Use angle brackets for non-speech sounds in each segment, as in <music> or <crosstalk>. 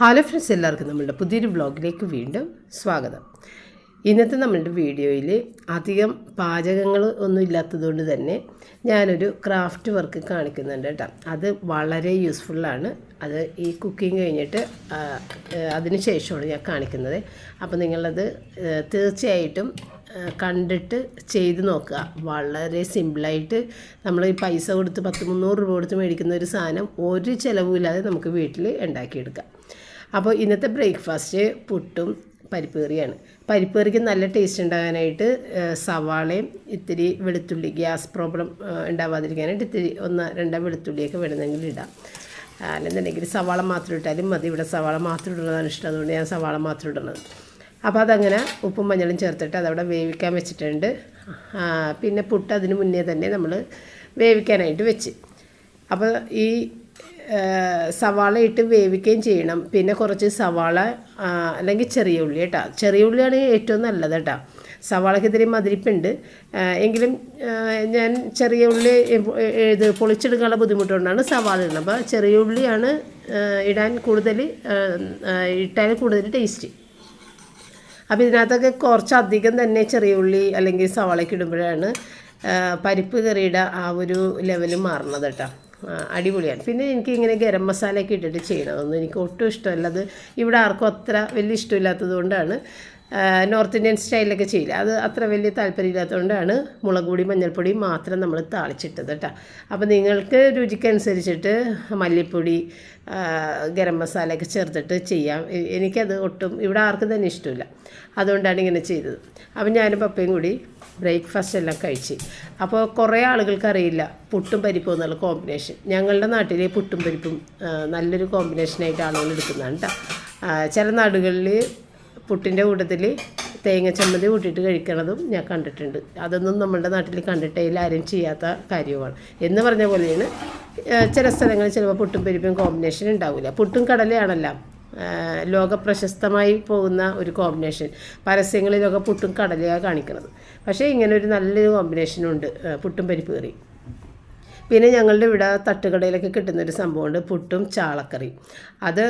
Hello friends എല്ലാവർക്കും നമ്മളുടെ പുതിയൊരു വ്ളോഗിലേക്ക് വീണ്ടും സ്വാഗതം. ഇന്നത്തെ നമ്മളുടെ വീഡിയോയിൽ അധികം പാചകങ്ങൾ ഒന്നും ഇല്ലാത്തതുകൊണ്ട് തന്നെ ഞാനൊരു ക്രാഫ്റ്റ് വർക്ക് കാണിക്കുന്നുണ്ട് കേട്ടോ. അത് വളരെ യൂസ്ഫുള്ളാണ് അത് ഈ കുക്കിംഗ് കഴിഞ്ഞിട്ട് അതിന് ശേഷമാണ് ഞാൻ കാണിക്കുന്നത്. അപ്പോൾ നിങ്ങളത് തീർച്ചയായിട്ടും കണ്ടിട്ട് ചെയ്ത് നോക്കുക. വളരെ സിമ്പിളായിട്ട് നമ്മൾ ഈ പൈസ കൊടുത്ത് പത്ത് മുന്നൂറ് രൂപ കൊടുത്ത് മേടിക്കുന്ന ഒരു സാധനം ഒരു ചിലവുമില്ലാതെ നമുക്ക് വീട്ടിൽ ഉണ്ടാക്കിയെടുക്കാം. അപ്പോൾ ഇന്നത്തെ ബ്രേക്ക്ഫാസ്റ്റ് പുട്ടും പരിപ്പ് കറിയാണ് പരിപ്പ് കറിക്ക് നല്ല ടേസ്റ്റ് ഉണ്ടാകാനായിട്ട് സവാളയും ഇത്തിരി വെളുത്തുള്ളി ഗ്യാസ് പ്രോബ്ലം ഉണ്ടാവാതിരിക്കാനായിട്ട് ഇത്തിരി ഒന്ന് രണ്ടോ വെളുത്തുള്ളിയൊക്കെ വേണമെങ്കിൽ ഇടാം. അല്ലെന്നുണ്ടെങ്കിൽ സവാള മാത്രം ഇട്ടാലും മതി. ഇവിടെ സവാള മാത്രം ഇടുന്നതാണ് ഇഷ്ടം. അതുകൊണ്ട് ഞാൻ സവാള മാത്രം ഇടുന്നത്. അപ്പോൾ അതങ്ങനെ ഉപ്പും മഞ്ഞളും ചേർത്തിട്ട് അതവിടെ വേവിക്കാൻ വെച്ചിട്ടുണ്ട്. പിന്നെ പുട്ട് അതിന് മുന്നേ തന്നെ നമ്മൾ വേവിക്കാനായിട്ട് വെച്ച്. അപ്പോൾ ഈ സവാള ഇട്ട് വേവിക്കുകയും ചെയ്യണം. പിന്നെ കുറച്ച് സവാള അല്ലെങ്കിൽ ചെറിയ ഉള്ളി കേട്ടോ. ചെറിയ ഉള്ളിയാണ് ഏറ്റവും നല്ലത് കേട്ടോ. സവാളയ്ക്ക് ഇത്തിരി മതിരിപ്പുണ്ട്. എങ്കിലും ഞാൻ ചെറിയ ഉള്ളി ഇത് പൊളിച്ചെടുക്കാനുള്ള ബുദ്ധിമുട്ടുകൊണ്ടാണ് സവാള ഇടുന്നത്. അപ്പോൾ ചെറിയ ഉള്ളിയാണ് ഇടാൻ കൂടുതൽ ഇട്ടാൽ കൂടുതൽ ടേസ്റ്റ്. അപ്പോൾ ഇതിനകത്തൊക്കെ കുറച്ചധികം തന്നെ ചെറിയ ഉള്ളി അല്ലെങ്കിൽ സവാളയ്ക്ക് ഇടുമ്പോഴാണ് പരിപ്പ് കറിയുടെ ആ ഒരു ലെവൽ മാറുന്നത് കേട്ടോ. അടിപൊളിയാണ്. പിന്നെ എനിക്ക് ഇങ്ങനെ ഗരം മസാലയൊക്കെ ഇട്ടിട്ട് ചെയ്യണതൊന്നും എനിക്ക് ഒട്ടും ഇഷ്ടമല്ല. അത് ഇവിടെ ആർക്കും അത്ര വലിയ ഇഷ്ടമില്ലാത്തത് കൊണ്ടാണ്. നോർത്ത് ഇന്ത്യൻ സ്റ്റൈലിലൊക്കെ ചെയ്യില്ല. അത് അത്ര വലിയ താല്പര്യമില്ലാത്തതുകൊണ്ടാണ് മുളക് പൊടി മഞ്ഞൾപ്പൊടി മാത്രം നമ്മൾ താളിച്ചിട്ടത് കേട്ടോ അപ്പോൾ നിങ്ങൾക്ക് രുചിക്കനുസരിച്ചിട്ട് മല്ലിപ്പൊടി ഗരം മസാലയൊക്കെ ചേർത്തിട്ട് ചെയ്യാം. എനിക്കത് ഒട്ടും ഇവിടെ ആർക്കും തന്നെ ഇഷ്ടമില്ല. അതുകൊണ്ടാണ് ഇങ്ങനെ ചെയ്തത്. അപ്പോൾ ഞാനും പപ്പയും കൂടി ബ്രേക്ക്ഫാസ്റ്റ് എല്ലാം കഴിച്ച്. അപ്പോൾ കുറേ ആളുകൾക്ക് അറിയില്ല പുട്ടും പരിപ്പും എന്നുള്ള കോമ്പിനേഷൻ. ഞങ്ങളുടെ നാട്ടിലെ പുട്ടും പരിപ്പും നല്ലൊരു കോമ്പിനേഷനായിട്ട് ആളുകൾ എടുക്കുന്നതാണ് കേട്ടോ ചില നാടുകളിൽ പുട്ടിന്റെ കൂട്ടത്തിൽ തേങ്ങ ചമ്മന്തി കൂട്ടിയിട്ട് കഴിക്കണതും ഞാൻ കണ്ടിട്ടുണ്ട്. അതൊന്നും നമ്മുടെ നാട്ടിൽ കണ്ടിട്ടേ ഇല്ല ആരും ചെയ്യാത്ത കാര്യമാണ്. എന്ന് പറഞ്ഞ പോലെയാണ് ചില സ്ഥലങ്ങളിൽ ചിലപ്പോൾ പുട്ടും പരിപ്പും കോമ്പിനേഷൻ ഉണ്ടാവില്ല. പുട്ടും കടലയാണല്ലോ ലോക പ്രശസ്തമായി പോകുന്ന ഒരു കോമ്പിനേഷൻ പരസ്യങ്ങളിലൊക്കെ പുട്ടും കടലയാണ് കാണിക്കുന്നത് പക്ഷേ ഇങ്ങനെ ഒരു നല്ലൊരു കോമ്പിനേഷനുണ്ട് പുട്ടും പരിപ്പ് കറി. പിന്നെ ഞങ്ങളുടെ ഇവിടെ തട്ടുകടയിലൊക്കെ കിട്ടുന്നൊരു സംഭവമുണ്ട് പുട്ടും ചാളക്കറി അത്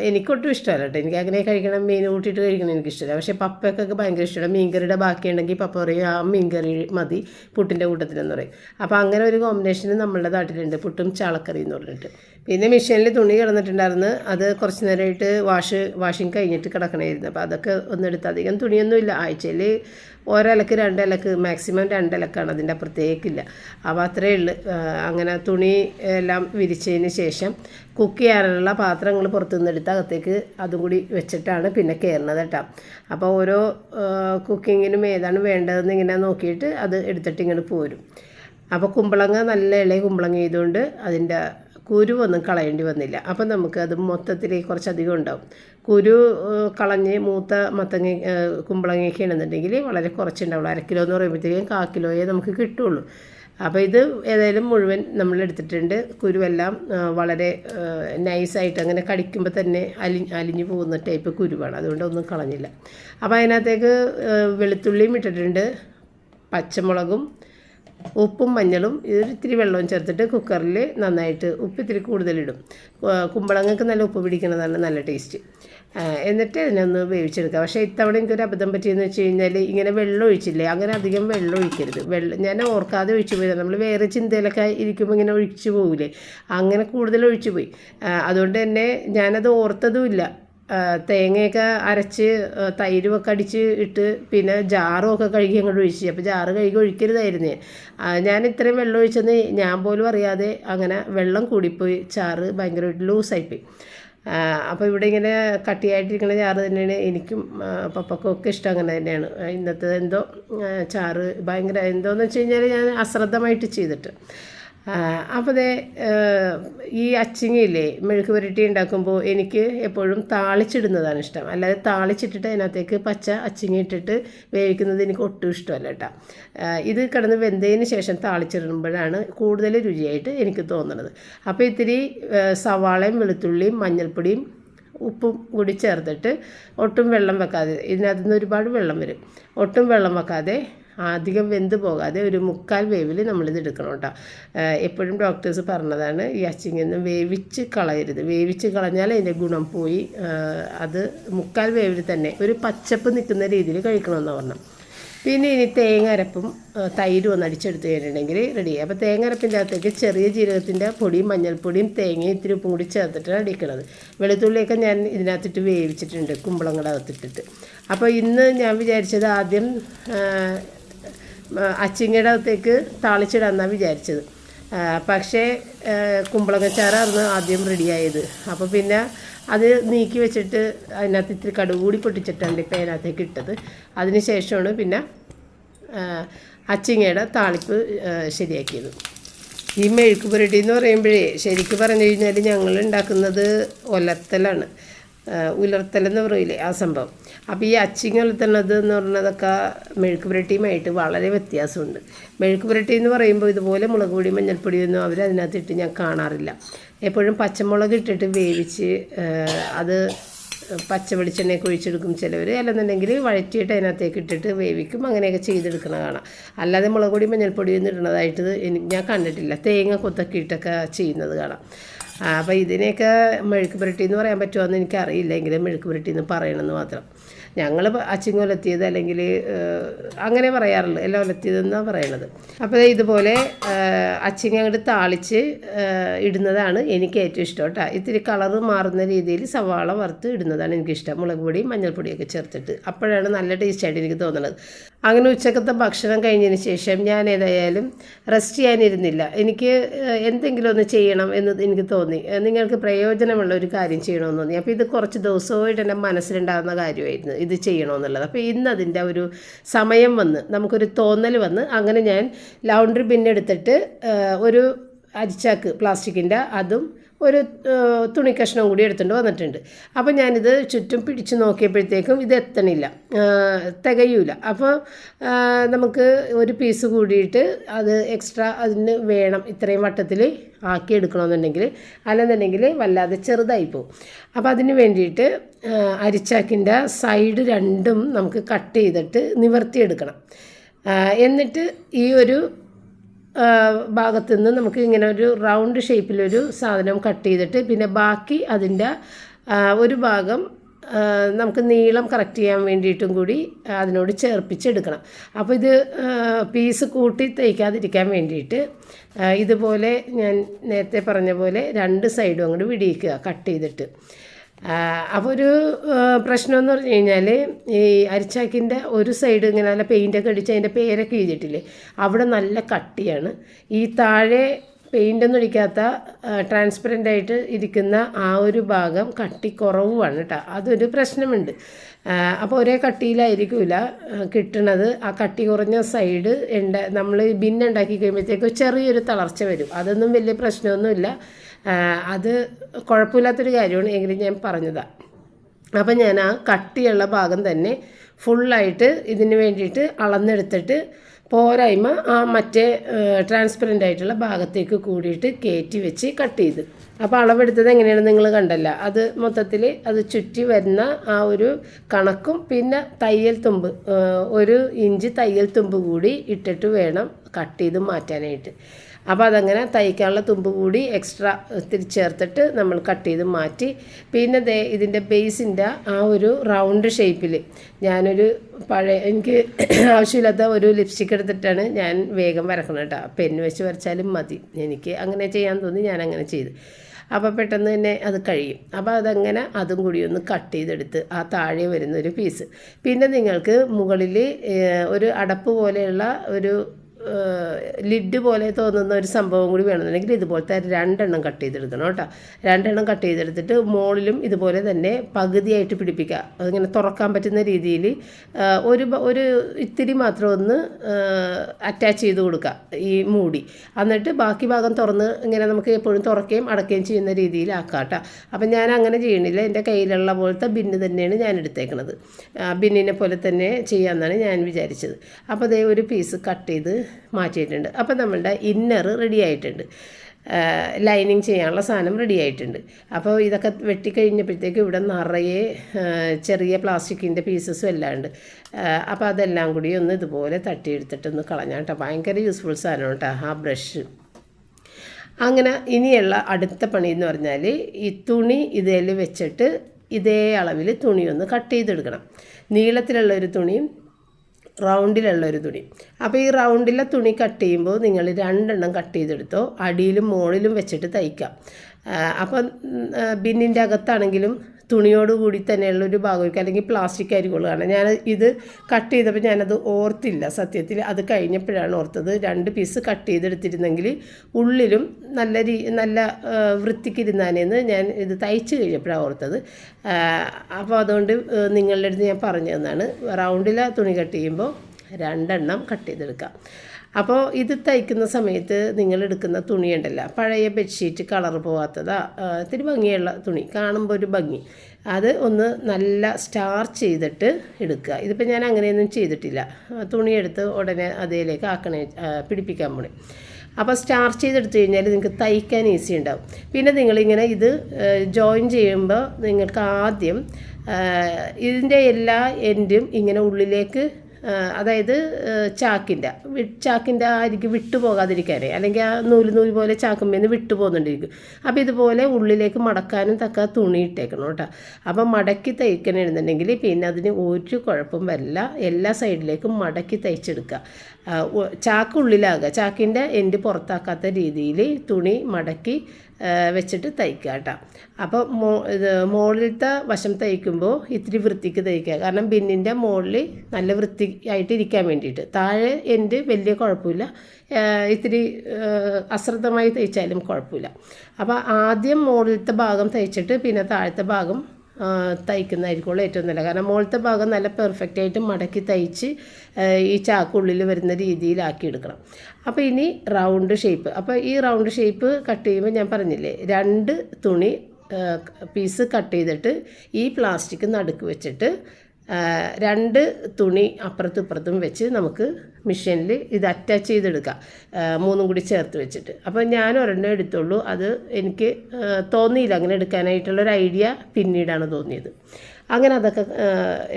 എനിക്കൊട്ടും ഇഷ്ടമല്ല കേട്ടോ. എനിക്ക് അങ്ങനെ കഴിക്കണം മീൻ കൂട്ടിയിട്ട് കഴിക്കണം എനിക്കിഷ്ടമല്ല. പക്ഷേ പപ്പയ്ക്കൊക്കെ ഭയങ്കര ഇഷ്ടമാണ്. മീൻകറിയുടെ ബാക്കിയുണ്ടെങ്കിൽ പപ്പ പറയും ആ മീൻകറി മതി പുട്ടിന്റെ കൂട്ടത്തിലെന്ന് പറയും. അപ്പോൾ അങ്ങനെ ഒരു കോമ്പിനേഷൻ നമ്മളുടെ നാട്ടിലുണ്ട് പുട്ടും ചാളക്കറി എന്ന് പറഞ്ഞിട്ട്. പിന്നെ മെഷീനിൽ തുണി കിടന്നിട്ടുണ്ടായിരുന്നു. അത് കുറച്ച് നേരമായിട്ട് വാഷ് വാഷിങ് കഴിഞ്ഞിട്ട് കിടക്കണമായിരുന്നു അപ്പോൾ അതൊക്കെ ഒന്നെടുത്ത് അധികം തുണിയൊന്നുമില്ല. ആഴ്ചയിൽ ഒരലക്ക് രണ്ടലക്ക് മാക്സിമം രണ്ടലക്കാണ് അതിന്റെ അപ്പുറത്തേക്കില്ല. അപ്പോൾ അത്രയേ ഉള്ളൂ. അങ്ങനെ തുണി എല്ലാം വിരിച്ചതിന് ശേഷം കുക്ക് ചെയ്യാനുള്ള പാത്രങ്ങൾ പുറത്തുനിന്ന് എടുത്ത് അകത്തേക്ക് അതും കൂടി വെച്ചിട്ടാണ് പിന്നെ കയറുന്നത് കേട്ടോ. അപ്പോൾ ഓരോ കുക്കിങ്ങിനും ഏതാണ് വേണ്ടതെന്ന് ഇങ്ങനെ നോക്കിയിട്ട് അത് എടുത്തിട്ട് ഇങ്ങോട്ട് പോരും. അപ്പോൾ കുമ്പളങ്ങ നല്ല ഇളയ കുമ്പളങ്ങ ചെയ്തുകൊണ്ട് അതിന്റെ കുരുവൊന്നും കളയേണ്ടി വന്നില്ല. അപ്പം നമുക്ക് അത് മൊത്തത്തിൽ കുറച്ചധികം ഉണ്ടാവും. കുരു കളഞ്ഞ് മൂത്ത മത്തങ്ങ കുമ്പളങ്ങയൊക്കെ ആണെന്നുണ്ടെങ്കിൽ വളരെ കുറച്ചുണ്ടാവുള്ളൂ. അര കിലോ എന്ന് പറയുമ്പോഴത്തേക്കും കാ കിലോയെ നമുക്ക് കിട്ടുള്ളൂ. അപ്പോൾ ഇത് ഏതായാലും മുഴുവൻ നമ്മൾ എടുത്തിട്ടുണ്ട്. കുരുവെല്ലാം വളരെ നൈസായിട്ട് അങ്ങനെ കടിക്കുമ്പോൾ തന്നെ അലി അലിഞ്ഞു പോകുന്ന ടൈപ്പ് കുരുവാണ്. അതുകൊണ്ട് ഒന്നും കളഞ്ഞില്ല. അപ്പോൾ അതിനകത്തേക്ക് വെളുത്തുള്ളിയും ഇട്ടിട്ടുണ്ട്. പച്ചമുളകും ഉപ്പും മഞ്ഞളും ഇത്തിരി വെള്ളവും ചേർത്തിട്ട് കുക്കറിൽ നന്നായിട്ട് ഉപ്പ് ഇത്തിരി കൂടുതലിടും. കുമ്പളങ്ങൾക്ക് നല്ല ഉപ്പ് പിടിക്കുന്നതാണ് നല്ല ടേസ്റ്റ് എന്നിട്ട് ഇതിനൊന്ന് വേവിച്ചെടുക്കുക. പക്ഷേ ഇത്തവണ എനിക്കൊരു അബദ്ധം പറ്റിയെന്ന് വെച്ച് കഴിഞ്ഞാൽ ഇങ്ങനെ വെള്ളം ഒഴിച്ചില്ലേ? അങ്ങനെ അധികം വെള്ളം ഒഴിക്കരുത്. വെള്ളം ഞാൻ ഓർക്കാതെ ഒഴിച്ചു പോയി നമ്മൾ വേറെ ചിന്തയിലൊക്കെ ഇരിക്കുമ്പോൾ ഇങ്ങനെ ഒഴിച്ചു പോകില്ലേ അങ്ങനെ കൂടുതൽ ഒഴിച്ചു പോയി. അതുകൊണ്ട് തന്നെ ഞാനത് ഓർത്തതുമില്ല തേങ്ങയൊക്കെ അരച്ച് തൈരുമൊക്കെ അടിച്ച് ഇട്ട് പിന്നെ ജാറും ഒക്കെ കഴുകി അങ്ങോട്ട് ഒഴിച്ച്. അപ്പോൾ ജാറ് കഴുകി ഒഴിക്കരുതായിരുന്നു. ഞാൻ. ഇത്രയും വെള്ളം ഒഴിച്ചെന്ന് ഞാൻ പോലും അറിയാതെ അങ്ങനെ വെള്ളം കൂടിപ്പോയി. ചാറ് ഭയങ്കരമായിട്ട് ലൂസായിപ്പോയി. അപ്പോൾ ഇവിടെ ഇങ്ങനെ കട്ടിയായിട്ടിരിക്കുന്ന ചാറ് തന്നെയാണ് എനിക്കും പപ്പക്കും ഒക്കെ ഇഷ്ടം അങ്ങനെ തന്നെയാണ്. ഇന്നത്തെ എന്തോ ചാറ് ഭയങ്കര എന്തോന്ന് വെച്ച് കഴിഞ്ഞാൽ ഞാൻ അശ്രദ്ധമായിട്ട് ചെയ്തിട്ട്. അപ്പോൾ ഈ അച്ചിങ്ങയില്ലേ മെഴുക്ക് പുരട്ടി ഉണ്ടാക്കുമ്പോൾ എനിക്ക് എപ്പോഴും താളിച്ചിടുന്നതാണ് ഇഷ്ടം. അല്ലാതെ താളിച്ചിട്ടിട്ട് അതിനകത്തേക്ക് പച്ച അച്ചിങ്ങ ഇട്ടിട്ട് വേവിക്കുന്നത് എനിക്ക് ഒട്ടും ഇഷ്ടമല്ല കേട്ടോ. ഇത് കിടന്ന് വെന്തതിന് ശേഷം താളിച്ചിടുമ്പോഴാണ് കൂടുതൽ രുചിയായിട്ട് എനിക്ക് തോന്നുന്നത് അപ്പോൾ ഇത്തിരി സവാളയും വെളുത്തുള്ളിയും മഞ്ഞൾപ്പൊടിയും ഉപ്പും കൂടി ചേർത്തിട്ട് ഒട്ടും വെള്ളം വെക്കാതെ ഇതിനകത്ത് നിന്ന് ഒരുപാട് വെള്ളം വരും. ഒട്ടും വെള്ളം വെക്കാതെ അധികം വെന്ത് പോകാതെ ഒരു മുക്കാൽ വേവിൽ നമ്മളിത് എടുക്കണം കേട്ടോ. എപ്പോഴും ഡോക്ടേഴ്സ് പറഞ്ഞതാണ് ഈ അച്ചിങ്ങൊന്നും വേവിച്ച് കളയരുത്. വേവിച്ച് കളഞ്ഞാൽ അതിന്റെ ഗുണം പോയി. അത് മുക്കാൽ വേവിൽ തന്നെ ഒരു പച്ചപ്പ് നിൽക്കുന്ന രീതിയിൽ കഴിക്കണമെന്ന് പറഞ്ഞു പിന്നെ ഇനി തേങ്ങ അരപ്പും തൈരും ഒന്ന് അടിച്ചെടുത്ത് കഴിഞ്ഞിട്ടുണ്ടെങ്കിൽ റെഡിയായി അപ്പോൾ തേങ്ങ അരപ്പിന്റെ അകത്തേക്ക് ചെറിയ ജീരകത്തിന്റെ പൊടിയും മഞ്ഞൾപ്പൊടിയും തേങ്ങയും ഇത്തിരി ഉപ്പും കൂടി ചേർത്തിട്ടാണ് അടിക്കണത്. വെളുത്തുള്ളിയൊക്കെ ഞാൻ ഇതിനകത്തിട്ട് വേവിച്ചിട്ടുണ്ട് കുമ്പളങ്ങളുടെ അകത്തിട്ടിട്ട്. അപ്പോൾ ഇന്ന് ഞാൻ വിചാരിച്ചത് ആദ്യം അച്ചിങ്ങയുടെ അകത്തേക്ക് താളിച്ചിടാന്നാണ് വിചാരിച്ചത്. പക്ഷേ കുമ്പളങ്ങച്ചാറായിരുന്നു ആദ്യം റെഡിയായത്. അപ്പോൾ പിന്നെ അത് നീക്കി വെച്ചിട്ട് അതിനകത്ത് ഇത്തിരി കടുക് കൂടി പൊട്ടിച്ചിട്ടാണ് ഇപ്പം അതിനകത്തേക്ക് ഇട്ടത്. അതിന് ശേഷമാണ് പിന്നെ അച്ചിങ്ങയുടെ താളിപ്പ് ശരിയാക്കിയത്. ഈ മെഴുക്ക് പുരട്ടി എന്ന് പറയുമ്പോഴേ ശരിക്കും പറഞ്ഞു കഴിഞ്ഞാൽ ഞങ്ങൾ ഉണ്ടാക്കുന്നത് ഒലത്തലാണ്. ഉലർത്തലെന്ന് പറയില്ലേ ആ സംഭവം. അപ്പോൾ ഈ അച്ചിങ്ങ ഉലത്തണത് എന്ന് പറഞ്ഞതൊക്കെ മെഴുക്ക് പുരട്ടിയുമായിട്ട് വളരെ വ്യത്യാസമുണ്ട്. മെഴുക്ക് പുരട്ടി എന്ന് പറയുമ്പോൾ ഇതുപോലെ മുളക് പൊടി മഞ്ഞൾപ്പൊടിയൊന്നും അവർ അതിനകത്തിട്ട് ഞാൻ കാണാറില്ല. എപ്പോഴും പച്ചമുളക് ഇട്ടിട്ട് വേവിച്ച് അത് പച്ച വെളിച്ചെണ്ണയൊക്കെ ഒഴിച്ചെടുക്കും ചിലവർ അല്ലെന്നുണ്ടെങ്കിൽ വഴറ്റിയിട്ട് അതിനകത്തേക്ക് ഇട്ടിട്ട് വേവിക്കും. അങ്ങനെയൊക്കെ ചെയ്തെടുക്കണ കാണാം. അല്ലാതെ മുളക് പൊടി മഞ്ഞൾപ്പൊടിയൊന്നും ഇടുന്നതായിട്ട് എനിക്ക് ഞാൻ കണ്ടിട്ടില്ല. തേങ്ങ കൊത്തൊക്കെ ഇട്ടൊക്കെ ചെയ്യുന്നത് കാണാം. അപ്പോൾ ഇതിനെയൊക്കെ മെഴുക്ക് പുരട്ടി എന്ന് പറയാൻ പറ്റുമോ എന്ന് എനിക്കറിയില്ല. എങ്കിലും മെഴുക്ക് പുരട്ടി എന്ന് പറയണമെന്ന് മാത്രം. ഞങ്ങൾ അച്ചിങ് ഒലത്തിയത് അല്ലെങ്കിൽ അങ്ങനെ പറയാറുള്ളൂ. എല്ലാം ഒലത്തിയതെന്നാണ് പറയണത്. അപ്പോൾ ഇതുപോലെ അച്ചിങ് അങ്ങോട്ട് താളിച്ച് ഇടുന്നതാണ് എനിക്ക് ഏറ്റവും ഇഷ്ടം കേട്ടോ. ഇത്തിരി കളർ മാറുന്ന രീതിയിൽ സവാള വറുത്ത് ഇടുന്നതാണ് എനിക്കിഷ്ടം. മുളക് പൊടിയും മഞ്ഞൾപ്പൊടിയൊക്കെ ചേർത്തിട്ട്. അപ്പോഴാണ് നല്ല ടേസ്റ്റായിട്ട് എനിക്ക് തോന്നുന്നത് അങ്ങനെ ഉച്ചക്കത്തെ ഭക്ഷണം കഴിഞ്ഞതിന് ശേഷം ഞാൻ ഏതായാലും റെസ്റ്റ് ചെയ്യാനിരുന്നില്ല. എനിക്ക് എന്തെങ്കിലും ഒന്ന് ചെയ്യണം എന്ന് എനിക്ക് തോന്നി. നിങ്ങൾക്ക് പ്രയോജനമുള്ള ഒരു കാര്യം ചെയ്യണമെന്ന് തോന്നി. അപ്പോൾ ഇത് കുറച്ച് ദിവസമായിട്ട് എന്റെ മനസ്സിലുണ്ടാകുന്ന കാര്യമായിരുന്നു ഇത് ചെയ്യണമെന്നുള്ളത്. അപ്പോൾ ഇന്ന് അതിന്റെ ഒരു സമയം വന്ന് നമുക്കൊരു തോന്നൽ വന്ന് അങ്ങനെ ഞാൻ ലൗണ്ടറി ബിന്നെടുത്തിട്ട് ഒരു അരിച്ചാക്ക് പ്ലാസ്റ്റിക്കിന്റെ അതും ഒരു തുണി കഷ്ണം കൂടി എടുത്തുകൊണ്ട് വന്നിട്ടുണ്ട്. അപ്പോൾ ഞാനിത് ചുറ്റും പിടിച്ച് നോക്കിയപ്പോഴത്തേക്കും ഇത് എത്തണില്ല. തികയൂല. അപ്പോൾ നമുക്ക് ഒരു പീസ് കൂടിയിട്ട് അത് എക്സ്ട്രാ അതിന് വേണം ഇത്രയും വട്ടത്തിൽ ആക്കി എടുക്കണമെന്നുണ്ടെങ്കിൽ. അല്ലെന്നുണ്ടെങ്കിൽ വല്ലാതെ ചെറുതായി പോകും അപ്പോൾ അതിന് വേണ്ടിയിട്ട് അരിച്ചാക്കിന്റെ സൈഡ് രണ്ടും നമുക്ക് കട്ട് ചെയ്തിട്ട് നിവർത്തിയെടുക്കണം. എന്നിട്ട് ഈ ഒരു ഭാഗത്തു നിന്ന് നമുക്ക് ഇങ്ങനെ ഒരു റൗണ്ട് ഷേപ്പിലൊരു സാധനം കട്ട് ചെയ്തിട്ട് പിന്നെ ബാക്കി അതിന്റെ ഒരു ഭാഗം നമുക്ക് നീളം കറക്റ്റ് ചെയ്യാൻ വേണ്ടിയിട്ടും കൂടി അതിനോട് ചേർപ്പിച്ചെടുക്കണം. അപ്പോൾ ഇത് പീസ് കൂട്ടി തയ്ക്കാതിരിക്കാൻ വേണ്ടിയിട്ട് ഇതുപോലെ ഞാൻ നേരത്തെ പറഞ്ഞ പോലെ രണ്ട് സൈഡും അങ്ങോട്ട് വിടിയിക്കുക കട്ട് ചെയ്തിട്ട്. അപ്പോൾ ഒരു പ്രശ്നം എന്ന് പറഞ്ഞു കഴിഞ്ഞാൽ ഈ അരിച്ചാക്കിന്റെ ഒരു സൈഡ് ഇങ്ങനെ നല്ല പെയിന്റൊക്കെ അടിച്ച് അതിന്റെ പേരൊക്കെ എഴുതിയിട്ടില്ലേ? അവിടെ നല്ല കട്ടിയാണ്. ഈ താഴെ പെയിന്റൊന്നും അടിക്കാത്ത ട്രാൻസ്പെറന്റ് ആയിട്ട് ഇരിക്കുന്ന ആ ഒരു ഭാഗം കട്ടി കുറവുമാണ് കേട്ടോ അതൊരു പ്രശ്നമുണ്ട്. അപ്പോൾ ഒരേ കട്ടിയിലായിരിക്കില്ല കിട്ടണത്. ആ കട്ടി കുറഞ്ഞ സൈഡ് ഉണ്ട നമ്മൾ ബിന്നുണ്ടാക്കി കഴിയുമ്പോഴത്തേക്ക് ചെറിയൊരു തളർച്ച വരും. അതൊന്നും വലിയ പ്രശ്നമൊന്നുമില്ല. അത് കുഴപ്പമില്ലാത്തൊരു കാര്യമാണ് എങ്കിലും ഞാൻ പറഞ്ഞതാണ് അപ്പം ഞാൻ ആ കട്ടിയുള്ള ഭാഗം തന്നെ ഫുള്ളായിട്ട് ഇതിന് വേണ്ടിയിട്ട് അളന്നെടുത്തിട്ട് പോരായ്മ ആ മറ്റേ ട്രാൻസ്പെറന്റ് ആയിട്ടുള്ള ഭാഗത്തേക്ക് കൂടിയിട്ട് കയറ്റി വെച്ച് കട്ട് ചെയ്ത്. അപ്പോൾ അളവെടുത്തത് എങ്ങനെയാണ് നിങ്ങൾ കണ്ടല്ല. അത് മൊത്തത്തിൽ അത് ചുറ്റി വരുന്ന ആ ഒരു കണക്കും പിന്നെ തയ്യൽ തുമ്പ് ഒരു ഇഞ്ച് തയ്യൽ തുമ്പ് കൂടി ഇട്ടിട്ട് വേണം കട്ട് ചെയ്ത് മാറ്റാനായിട്ട്. അപ്പോൾ അതങ്ങനെ തയ്ക്കാനുള്ള തുമ്പ് കൂടി എക്സ്ട്രാ ഒത്തിരി ചേർത്തിട്ട് നമ്മൾ കട്ട് ചെയ്ത് മാറ്റി. പിന്നെ ദേ ഇതിന്റെ ബേസിന്റെ ആ ഒരു റൗണ്ട് ഷേപ്പിൽ ഞാനൊരു പഴയ എനിക്ക് <clears throat> ആവശ്യമില്ലാത്ത ഒരു ലിപ്സ്റ്റിക് എടുത്തിട്ടാണ് ഞാൻ വേഗം വരക്കണം കേട്ടോ പെന്ന് വെച്ച് വരച്ചാലും മതി. എനിക്ക് അങ്ങനെ ചെയ്യാൻ തോന്നി ഞാൻ അങ്ങനെ ചെയ്തു. അപ്പോൾ പെട്ടെന്ന് തന്നെ അത് കഴിയും. അപ്പോൾ അതങ്ങനെ അതും കൂടി ഒന്ന് കട്ട് ചെയ്തെടുത്ത് ആ താഴെ വരുന്ന ഒരു പീസ് പിന്നെ നിങ്ങൾക്ക് മുകളിൽ ഒരു അടപ്പ് പോലെയുള്ള ഒരു ലിഡ് പോലെ തോന്നുന്ന ഒരു സംഭവം കൂടി വേണമെന്നുണ്ടെങ്കിൽ ഇതുപോലത്തെ രണ്ടെണ്ണം കട്ട് ചെയ്തെടുക്കണം കേട്ടോ. രണ്ടെണ്ണം കട്ട് ചെയ്തെടുത്തിട്ട് മുകളിലും ഇതുപോലെ തന്നെ പകുതിയായിട്ട് പിടിപ്പിക്കുക. അതിങ്ങനെ തുറക്കാൻ പറ്റുന്ന രീതിയിൽ ഒരു ഒരു ഇത്തിരി മാത്രം ഒന്ന് അറ്റാച്ച് ചെയ്ത് കൊടുക്കുക ഈ മൂടി. എന്നിട്ട് ബാക്കി ഭാഗം തുറന്ന് ഇങ്ങനെ നമുക്ക് എപ്പോഴും തുറക്കുകയും അടക്കുകയും ചെയ്യുന്ന രീതിയിലാക്കാം കേട്ടോ. അപ്പം ഞാൻ അങ്ങനെ ചെയ്യണില്ല. എന്റെ കയ്യിലുള്ള പോലത്തെ ബിന്ന് തന്നെയാണ് ഞാൻ എടുത്തേക്കണത്. ബിന്നിനെ പോലെ തന്നെ ചെയ്യാമെന്നാണ് ഞാൻ വിചാരിച്ചത്. അപ്പോൾ അതേ ഒരു പീസ് കട്ട് ചെയ്ത് മാറ്റിയിട്ടുണ്ട്. അപ്പോൾ നമ്മളുടെ ഇന്നർ റെഡി ആയിട്ടുണ്ട്. ലൈനിങ് ചെയ്യാനുള്ള സാധനം റെഡി ആയിട്ടുണ്ട്. അപ്പോൾ ഇതൊക്കെ വെട്ടിക്കഴിഞ്ഞപ്പോഴത്തേക്ക് ഇവിടെ നിറയെ ചെറിയ പ്ലാസ്റ്റിക്കിന്റെ പീസസും എല്ലാം ഉണ്ട്. അപ്പോൾ അതെല്ലാം കൂടി ഒന്ന് ഇതുപോലെ തട്ടിയെടുത്തിട്ടൊന്ന് കളഞ്ഞാൽ കേട്ടോ. ഭയങ്കര യൂസ്ഫുൾ സാധനം കേട്ടോ ആ ബ്രഷ് അങ്ങനെ ഇനിയുള്ള അടുത്ത പണി എന്ന് പറഞ്ഞാൽ ഈ തുണി ഇതിൽ വെച്ചിട്ട് ഇതേ അളവിൽ തുണിയൊന്ന് കട്ട് ചെയ്തെടുക്കണം. നീളത്തിലുള്ള ഒരു തുണിയും റൗണ്ടിലുള്ള ഒരു തുണി. അപ്പോൾ ഈ റൗണ്ടിലെ തുണി കട്ട് ചെയ്യുമ്പോൾ നിങ്ങൾ രണ്ടെണ്ണം കട്ട് ചെയ്തെടുത്തോ അടിയിലും മുകളിലും വെച്ചിട്ട് തയ്ക്കാം. അപ്പം ബിന്നിന്റെ അകത്താണെങ്കിലും തുണിയോട് കൂടി തന്നെയുള്ള ഒരു ഭാഗമായിരിക്കും. അല്ലെങ്കിൽ പ്ലാസ്റ്റിക് അരികളാണ് ഞാൻ ഇത് കട്ട് ചെയ്തപ്പോൾ ഞാനത് ഓർത്തില്ല സത്യത്തിൽ. അത് കഴിഞ്ഞപ്പോഴാണ് ഓർത്തത്. രണ്ട് പീസ് കട്ട് ചെയ്തെടുത്തിരുന്നെങ്കിൽ ഉള്ളിലും നല്ല രീ നല്ല വൃത്തിക്കിരുന്നാനേന്ന് വൃത്തിക്ക് ഞാൻ ഇത് തയ്ച്ച് കഴിഞ്ഞപ്പോഴാണ് ഓർത്തത്. അപ്പോൾ അതുകൊണ്ട് നിങ്ങളുടെ അടുത്ത് ഞാൻ പറഞ്ഞു തന്നാണ് റൗണ്ടിലെ തുണി കട്ട് ചെയ്യുമ്പോൾ രണ്ടെണ്ണം കട്ട് ചെയ്തെടുക്കാം. അപ്പോൾ ഇത് തയ്ക്കുന്ന സമയത്ത് നിങ്ങൾ എടുക്കുന്ന തുണിയുണ്ടല്ലോ. പഴയ ബെഡ്ഷീറ്റ് കളർ പോവാത്തതാ. ആ, ഇത്തിരി ഭംഗിയുള്ള തുണി. കാണുമ്പോൾ ഒരു ഭംഗി. അത് ഒന്ന് നല്ല സ്റ്റാർച്ച് ചെയ്തിട്ട് എടുക്കുക. ഇതിപ്പോൾ ഞാൻ അങ്ങനെയൊന്നും ചെയ്തിട്ടില്ല. തുണിയെടുത്ത് ഉടനെ അതിലേക്ക് ആക്കണേ പിടിപ്പിക്കാൻ പോണേ. അപ്പോൾ സ്റ്റാർച്ച് ചെയ്തെടുത്ത് കഴിഞ്ഞാൽ നിങ്ങൾക്ക് തയ്ക്കാൻ ഈസി ഉണ്ടാവും. പിന്നെ നിങ്ങളിങ്ങനെ ഇത് ജോയിൻ ചെയ്യുമ്പോൾ നിങ്ങൾക്ക് ആദ്യം ഇതിന്റെ എല്ലാ എൻഡും ഇങ്ങനെ ഉള്ളിലേക്ക് അതായത് ചാക്കിന്റെ ചാക്കിന്റെ ആ അരിക്ക് വിട്ടു പോകാതിരിക്കാനേ. അല്ലെങ്കിൽ ആ നൂൽ നൂൽ പോലെ ചാക്കുമ്പോൾ വിട്ടു പോകുന്നുണ്ടിരിക്കും അപ്പോൾ ഇതുപോലെ ഉള്ളിലേക്ക് മടക്കാനും തക്ക തുണി ഇട്ടേക്കണം കേട്ടോ. അപ്പം മടക്കി തയ്ക്കണമെന്നുണ്ടെങ്കിൽ പിന്നെ അതിന് ഒരു കുഴപ്പം വരില്ല. എല്ലാ സൈഡിലേക്കും മടക്കി തയ്ച്ചെടുക്കുക ചാക്കുള്ളിലാകുക ചാക്കിന്റെ എൻഡ് പുറത്താക്കാത്ത രീതിയിൽ തുണി മടക്കി വെച്ചിട്ട് തയ്ക്കുക കേട്ടോ. അപ്പോൾ മോ ഇത് മുകളിലത്തെ വശം തയ്ക്കുമ്പോൾ ഇത്തിരി വൃത്തിക്ക് തയ്ക്കുക. കാരണം ബിന്നിന്റെ മുകളിൽ നല്ല വൃത്തി ആയിട്ട് ഇരിക്കാൻ വേണ്ടിയിട്ട്. താഴെ എന്റെ വലിയ കുഴപ്പമില്ല. ഇത്തിരി അശ്രദ്ധമായി തയ്ച്ചാലും കുഴപ്പമില്ല. അപ്പോൾ ആദ്യം മുകളിലത്തെ ഭാഗം തയ്ച്ചിട്ട് പിന്നെ താഴത്തെ ഭാഗം തയ്ക്കുന്നതായിരിക്കുള്ളൂ ഏറ്റവും നല്ല കാരണം മുകളത്തെ ഭാഗം നല്ല പെർഫെക്റ്റ് ആയിട്ട് മടക്കി തയ്ച്ച് ഈ ചാക്കുള്ളിൽ വരുന്ന രീതിയിലാക്കി എടുക്കണം അപ്പോൾ ഇനി റൗണ്ട് ഷേപ്പ് അപ്പോൾ ഈ റൗണ്ട് ഷേപ്പ് കട്ട് ചെയ്യുമ്പോൾ ഞാൻ പറഞ്ഞില്ലേ രണ്ട് തുണി പീസ് കട്ട് ചെയ്തിട്ട് ഈ പ്ലാസ്റ്റിക് നടുക്ക് വെച്ചിട്ട് രണ്ട് തുണി അപ്പുറത്തും ഇപ്പുറത്തും വെച്ച് നമുക്ക് മെഷീനിൽ ഇത് അറ്റാച്ച് ചെയ്തെടുക്കുക. മൂന്നും കൂടി ചേർത്ത് വെച്ചിട്ട്. അപ്പോൾ ഞാൻ ഒരെണ്ണം എടുത്തുള്ളൂ. അത് എനിക്ക് തോന്നിയില്ല. അങ്ങനെ എടുക്കാനായിട്ടുള്ളൊരു ഐഡിയ പിന്നീടാണ് തോന്നിയത്. അങ്ങനെ അതൊക്കെ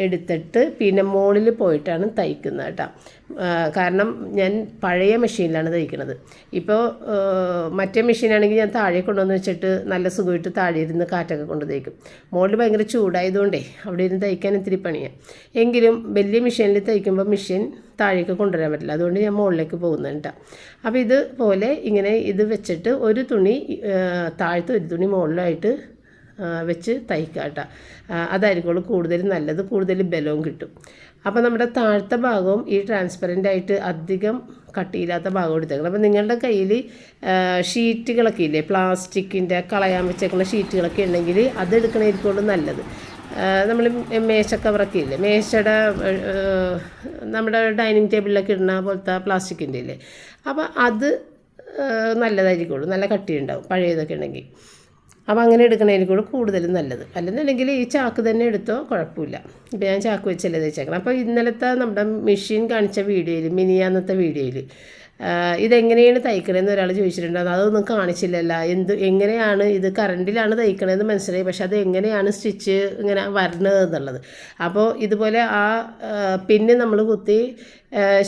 എടുത്തിട്ട് പിന്നെ മുകളിൽ പോയിട്ടാണ് തയ്ക്കുന്നത് കേട്ടോ. കാരണം ഞാൻ പഴയ മെഷീനിലാണ് തയ്ക്കുന്നത്. ഇപ്പോൾ മറ്റേ മെഷീനാണെങ്കിൽ ഞാൻ താഴെ കൊണ്ടുവന്ന് വെച്ചിട്ട് നല്ല സുഖമായിട്ട് താഴെ ഇരുന്ന് കാറ്റൊക്കെ കൊണ്ട് തയ്ക്കും. മുകളിൽ ഭയങ്കര ചൂടായതുകൊണ്ടേ അവിടെ ഇരുന്ന് തയ്ക്കാൻ ഇത്തിരി പണിയാണ് എങ്കിലും വലിയ മെഷീനിൽ തയ്ക്കുമ്പോൾ മെഷീൻ താഴേക്ക് കൊണ്ടുവരാൻ പറ്റില്ല. അതുകൊണ്ട് ഞാൻ മുകളിലേക്ക് പോകുന്നുണ്ട് അപ്പോൾ ഇതുപോലെ ഇങ്ങനെ ഇത് വെച്ചിട്ട് ഒരു തുണി താഴത്തെ ഒരു തുണി മുകളിലായിട്ട് വെച്ച് തയ്ക്കുക കേട്ടോ. കൂടുതൽ നല്ലത്. കൂടുതൽ ബലവും കിട്ടും. അപ്പോൾ നമ്മുടെ താഴത്തെ ഭാഗവും ഈ ട്രാൻസ്പെറന്റ് ആയിട്ട് അധികം കട്ടിയില്ലാത്ത ഭാഗം എടുത്തേക്കണം. അപ്പോൾ നിങ്ങളുടെ കയ്യിൽ ഷീറ്റുകളൊക്കെ ഇല്ലേ? പ്ലാസ്റ്റിക്കിന്റെ കളയാൻ വെച്ചേക്കുന്ന ഷീറ്റുകളൊക്കെ ഉണ്ടെങ്കിൽ അത് എടുക്കണമായിരിക്കുള്ളൂ നല്ലത്. നമ്മൾ മേശ കവറൊക്കെ ഇല്ലേ? മേശയുടെ നമ്മുടെ ഡൈനിങ് ടേബിളിലൊക്കെ ഇടുന്ന പോലത്തെ പ്ലാസ്റ്റിക്കിന്റെ ഇല്ലേ? അപ്പോൾ അത് നല്ലതായിരിക്കുള്ളൂ. നല്ല കട്ടിയുണ്ടാവും. പഴയതൊക്കെ ഉണ്ടെങ്കിൽ. അപ്പോൾ അങ്ങനെ എടുക്കണമായിരിക്കും കൂടുതലും നല്ലത്. അല്ലെന്നുണ്ടെങ്കിൽ ഈ ചാക്ക് തന്നെ എടുത്തോ കുഴപ്പമില്ല. ഇപ്പോൾ ഞാൻ ചാക്ക് വെച്ചല്ലേ തയ്ച്ചേക്കണം. അപ്പോൾ ഇന്നലത്തെ നമ്മുടെ മെഷീൻ കാണിച്ച വീഡിയോയിൽ മിനിയാന്നത്തെ വീഡിയോയിൽ ഇതെങ്ങനെയാണ് തയ്ക്കണതെന്ന് ഒരാൾ ചോദിച്ചിട്ടുണ്ടായിരുന്നു. അതൊന്നും കാണിച്ചില്ലല്ലോ. എന്ത് എങ്ങനെയാണ് ഇത് കറണ്ടിലാണ് തയ്ക്കണതെന്ന് മനസ്സിലായി. പക്ഷെ അത് എങ്ങനെയാണ് സ്റ്റിച്ച് ഇങ്ങനെ വരണത് എന്നുള്ളത്. അപ്പോൾ ഇതുപോലെ ആ പിന്നെ നമ്മൾ കുത്തി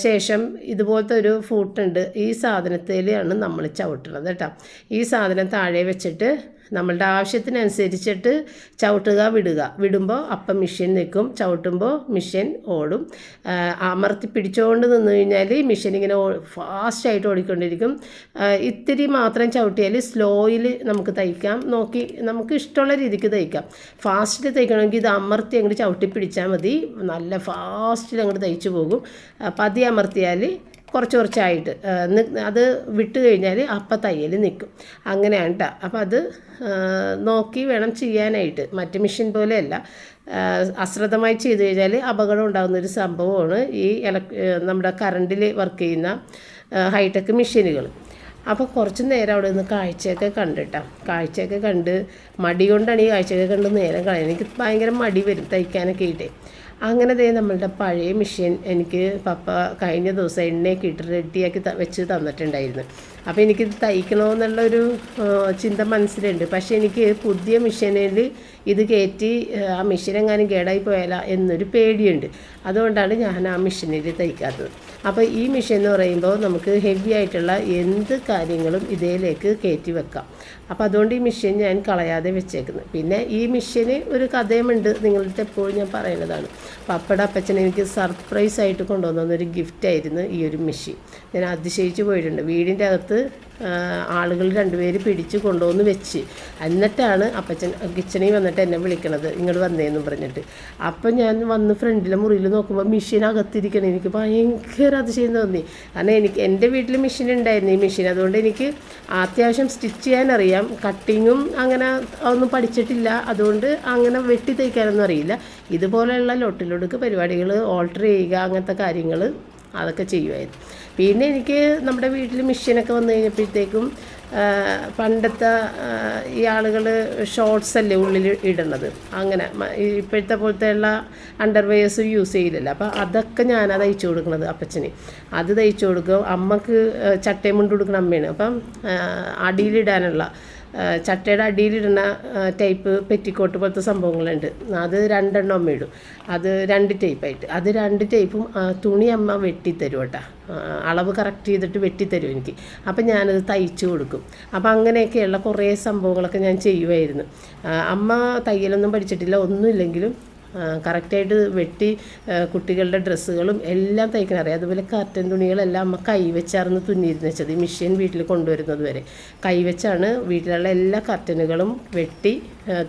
ശേഷം ഇതുപോലത്തെ ഒരു ഫൂട്ടുണ്ട്. ഈ സാധനത്തിലാണ് നമ്മൾ ചവിട്ടുന്നത് കേട്ടോ. ഈ സാധനം താഴെ വെച്ചിട്ട് നമ്മളുടെ ആവശ്യത്തിനനുസരിച്ചിട്ട് ചവിട്ടുക വിടുക. വിടുമ്പോൾ അപ്പം മിഷ്യൻ നിൽക്കും. ചവിട്ടുമ്പോൾ മിഷ്യൻ ഓടും. അമർത്തി പിടിച്ചുകൊണ്ട് നിന്ന് കഴിഞ്ഞാൽ മിഷ്യൻ ഇങ്ങനെ ഫാസ്റ്റായിട്ട് ഓടിക്കൊണ്ടിരിക്കും. ഇത്തിരി മാത്രം ചവിട്ടിയാൽ സ്ലോയിൽ നമുക്ക് തയ്ക്കാം. നോക്കി നമുക്ക് ഇഷ്ടമുള്ള രീതിക്ക് തയ്ക്കാം. ഫാസ്റ്റിൽ തയ്ക്കണമെങ്കിൽ ഇത് അമർത്തി അങ്ങോട്ട് ചവിട്ടി പിടിച്ചാൽ മതി. നല്ല ഫാസ്റ്റിൽ അങ്ങോട്ട് തയ്ച്ചു പോകും. പതി അമർത്തിയാൽ കുറച്ച് കുറച്ചായിട്ട്. അത് വിട്ട് കഴിഞ്ഞാൽ അപ്പം തയ്യൽ നിൽക്കും അങ്ങനെയാണ് കേട്ടോ അപ്പം അത് നോക്കി വേണം ചെയ്യാനായിട്ട്. മറ്റ് മെഷീൻ പോലെയല്ല. അശ്രദ്ധമായി ചെയ്തു കഴിഞ്ഞാൽ അപകടം ഉണ്ടാകുന്ന ഒരു സംഭവമാണ് ഈ ഇലക് നമ്മുടെ കറണ്ടിൽ വർക്ക് ചെയ്യുന്ന ഹൈടെക് മെഷീനുകൾ അപ്പോൾ കുറച്ച് നേരം അവിടെ നിന്ന് കാഴ്ചയൊക്കെ കണ്ടിട്ടാ. കാഴ്ചയൊക്കെ കണ്ട് മടി കൊണ്ടാണ് ഈ കാഴ്ചയൊക്കെ കണ്ട് നേരം കളയുന്നത് എനിക്ക് ഭയങ്കര മടി വരും തയ്ക്കാനൊക്കെ ആയിട്ടേ. അങ്ങനെ ദേ നമ്മളുടെ പഴയ മെഷീൻ എനിക്ക് പപ്പ കഴിഞ്ഞ ദിവസം എണ്ണയൊക്കെ ഇട്ട് റെഡിയാക്കി വെച്ച് തന്നിട്ടുണ്ടായിരുന്നു. അപ്പോൾ എനിക്കിത് തയ്ക്കണമെന്നുള്ളൊരു ചിന്ത മനസ്സിലുണ്ട്. പക്ഷേ എനിക്ക് പുതിയ മെഷീനിൽ ഇത് കയറ്റി ആ, മെഷീൻ എങ്ങാനും കേടായി പോയാല എന്നൊരു പേടിയുണ്ട്. അതുകൊണ്ടാണ് ഞാൻ ആ മെഷീനിൽ തയ്ക്കാത്തത്. അപ്പോൾ ഈ മെഷീൻ എന്ന് പറയുമ്പോൾ നമുക്ക് ഹെവി ആയിട്ടുള്ള എന്ത് കാര്യങ്ങളും ഇതിലേക്ക് കയറ്റി വെക്കാം. അപ്പോൾ അതുകൊണ്ട് ഈ മെഷീൻ ഞാൻ കളയാതെ വെച്ചേക്കുന്നത് പിന്നെ ഈ മെഷീന് ഒരു കഥയുമുണ്ട്. നിങ്ങളുടെ എപ്പോഴും ഞാൻ പറയുന്നതാണ്. പപ്പട അപ്പച്ചൻ എനിക്ക് സർപ്രൈസ് ആയിട്ട് കൊണ്ടുവന്ന ഒരു ഗിഫ്റ്റായിരുന്നു ഈ ഒരു മെഷീൻ ഞാൻ അതിശയിച്ച് പോയിട്ടുണ്ട്. വീടിന്റെ അകത്ത് ആളുകൾ രണ്ടുപേര് പിടിച്ച് കൊണ്ടുവന്ന് വെച്ച്. എന്നിട്ടാണ് അപ്പച്ചൻ കിച്ചണിൽ വന്നിട്ട് എന്നെ വിളിക്കണത്. ഇങ്ങോട്ട് വന്നേന്നും പറഞ്ഞിട്ട്. അപ്പം ഞാൻ വന്ന് ഫ്രണ്ടിലെ മുറിയിൽ നോക്കുമ്പോൾ മെഷീൻ അകത്തിരിക്കണം എനിക്ക് ഭയങ്കര അതിശയം തോന്നി. കാരണം എനിക്ക് എന്റെ വീട്ടിൽ മെഷീൻ ഉണ്ടായിരുന്നു. ഈ മെഷീൻ അതുകൊണ്ട് എനിക്ക് അത്യാവശ്യം സ്റ്റിച്ച് ചെയ്യാൻ അറിയാം കട്ടിങ്ങും അങ്ങനെ ഒന്നും പഠിച്ചിട്ടില്ല. അതുകൊണ്ട് അങ്ങനെ വെട്ടി തയ്ക്കാനൊന്നും അറിയില്ല. ഇതുപോലെയുള്ള ലൊട്ടിലൊടുക്ക് പരിപാടികൾ ഓൾട്ടർ ചെയ്യുക അങ്ങനത്തെ കാര്യങ്ങൾ അതൊക്കെ ചെയ്യുമായിരുന്നു പിന്നെ എനിക്ക് നമ്മുടെ വീട്ടിൽ മെഷീനൊക്കെ വന്നു കഴിഞ്ഞപ്പോഴത്തേക്കും പണ്ടത്തെ ഈ ആളുകൾ ഷോർട്സ് അല്ലേ ഉള്ളിൽ ഇടുന്നത്. അങ്ങനെ ഇപ്പോഴത്തെ പോലത്തെ ഉള്ള അണ്ടർവെയേഴ്സ് യൂസ് ചെയ്യില്ലല്ലോ. അപ്പോൾ അതൊക്കെ ഞാനാണ് തയ്ച്ചു കൊടുക്കുന്നത് അപ്പച്ചന്. അത് തയ്ച്ചു കൊടുക്കും. അമ്മയ്ക്ക് ചട്ടയും മുണ്ട് കൊടുക്കുന്ന അമ്മയാണ്. അപ്പം അടിയിലിടാനുള്ള ചട്ടയുടെ അടിയിലിടുന്ന ടൈപ്പ് പെറ്റിക്കോട്ട് പോലത്തെ സംഭവങ്ങളുണ്ട്. അത് രണ്ടെണ്ണം അമ്മ ഇടും. അത് രണ്ട് ടൈപ്പായിട്ട് അത് രണ്ട് ടൈപ്പും തുണി അമ്മ വെട്ടിത്തരും കേട്ടോ. അളവ് കറക്റ്റ് ചെയ്തിട്ട് വെട്ടിത്തരും എനിക്ക്. അപ്പം ഞാനത് തയ്ച്ചു കൊടുക്കും. അപ്പം അങ്ങനെയൊക്കെയുള്ള കുറേ സംഭവങ്ങളൊക്കെ ഞാൻ ചെയ്യുമായിരുന്നു അമ്മ തയ്യലൊന്നും പഠിച്ചിട്ടില്ല. ഒന്നുമില്ലെങ്കിലും കറക്റ്റായിട്ട് വെട്ടി കുട്ടികളുടെ ഡ്രസ്സുകളും എല്ലാം തയ്ക്കാൻ അറിയാം അതുപോലെ കർട്ടൻ തുണികളെല്ലാം അമ്മ കൈവച്ചാർന്ന് തുന്നിയിരുന്നു വെച്ചത് ഈ മെഷീൻ വീട്ടിൽ കൊണ്ടുവരുന്നത് വരെ. കൈവച്ചാണ് വീട്ടിലുള്ള എല്ലാ കർട്ടനുകളും വെട്ടി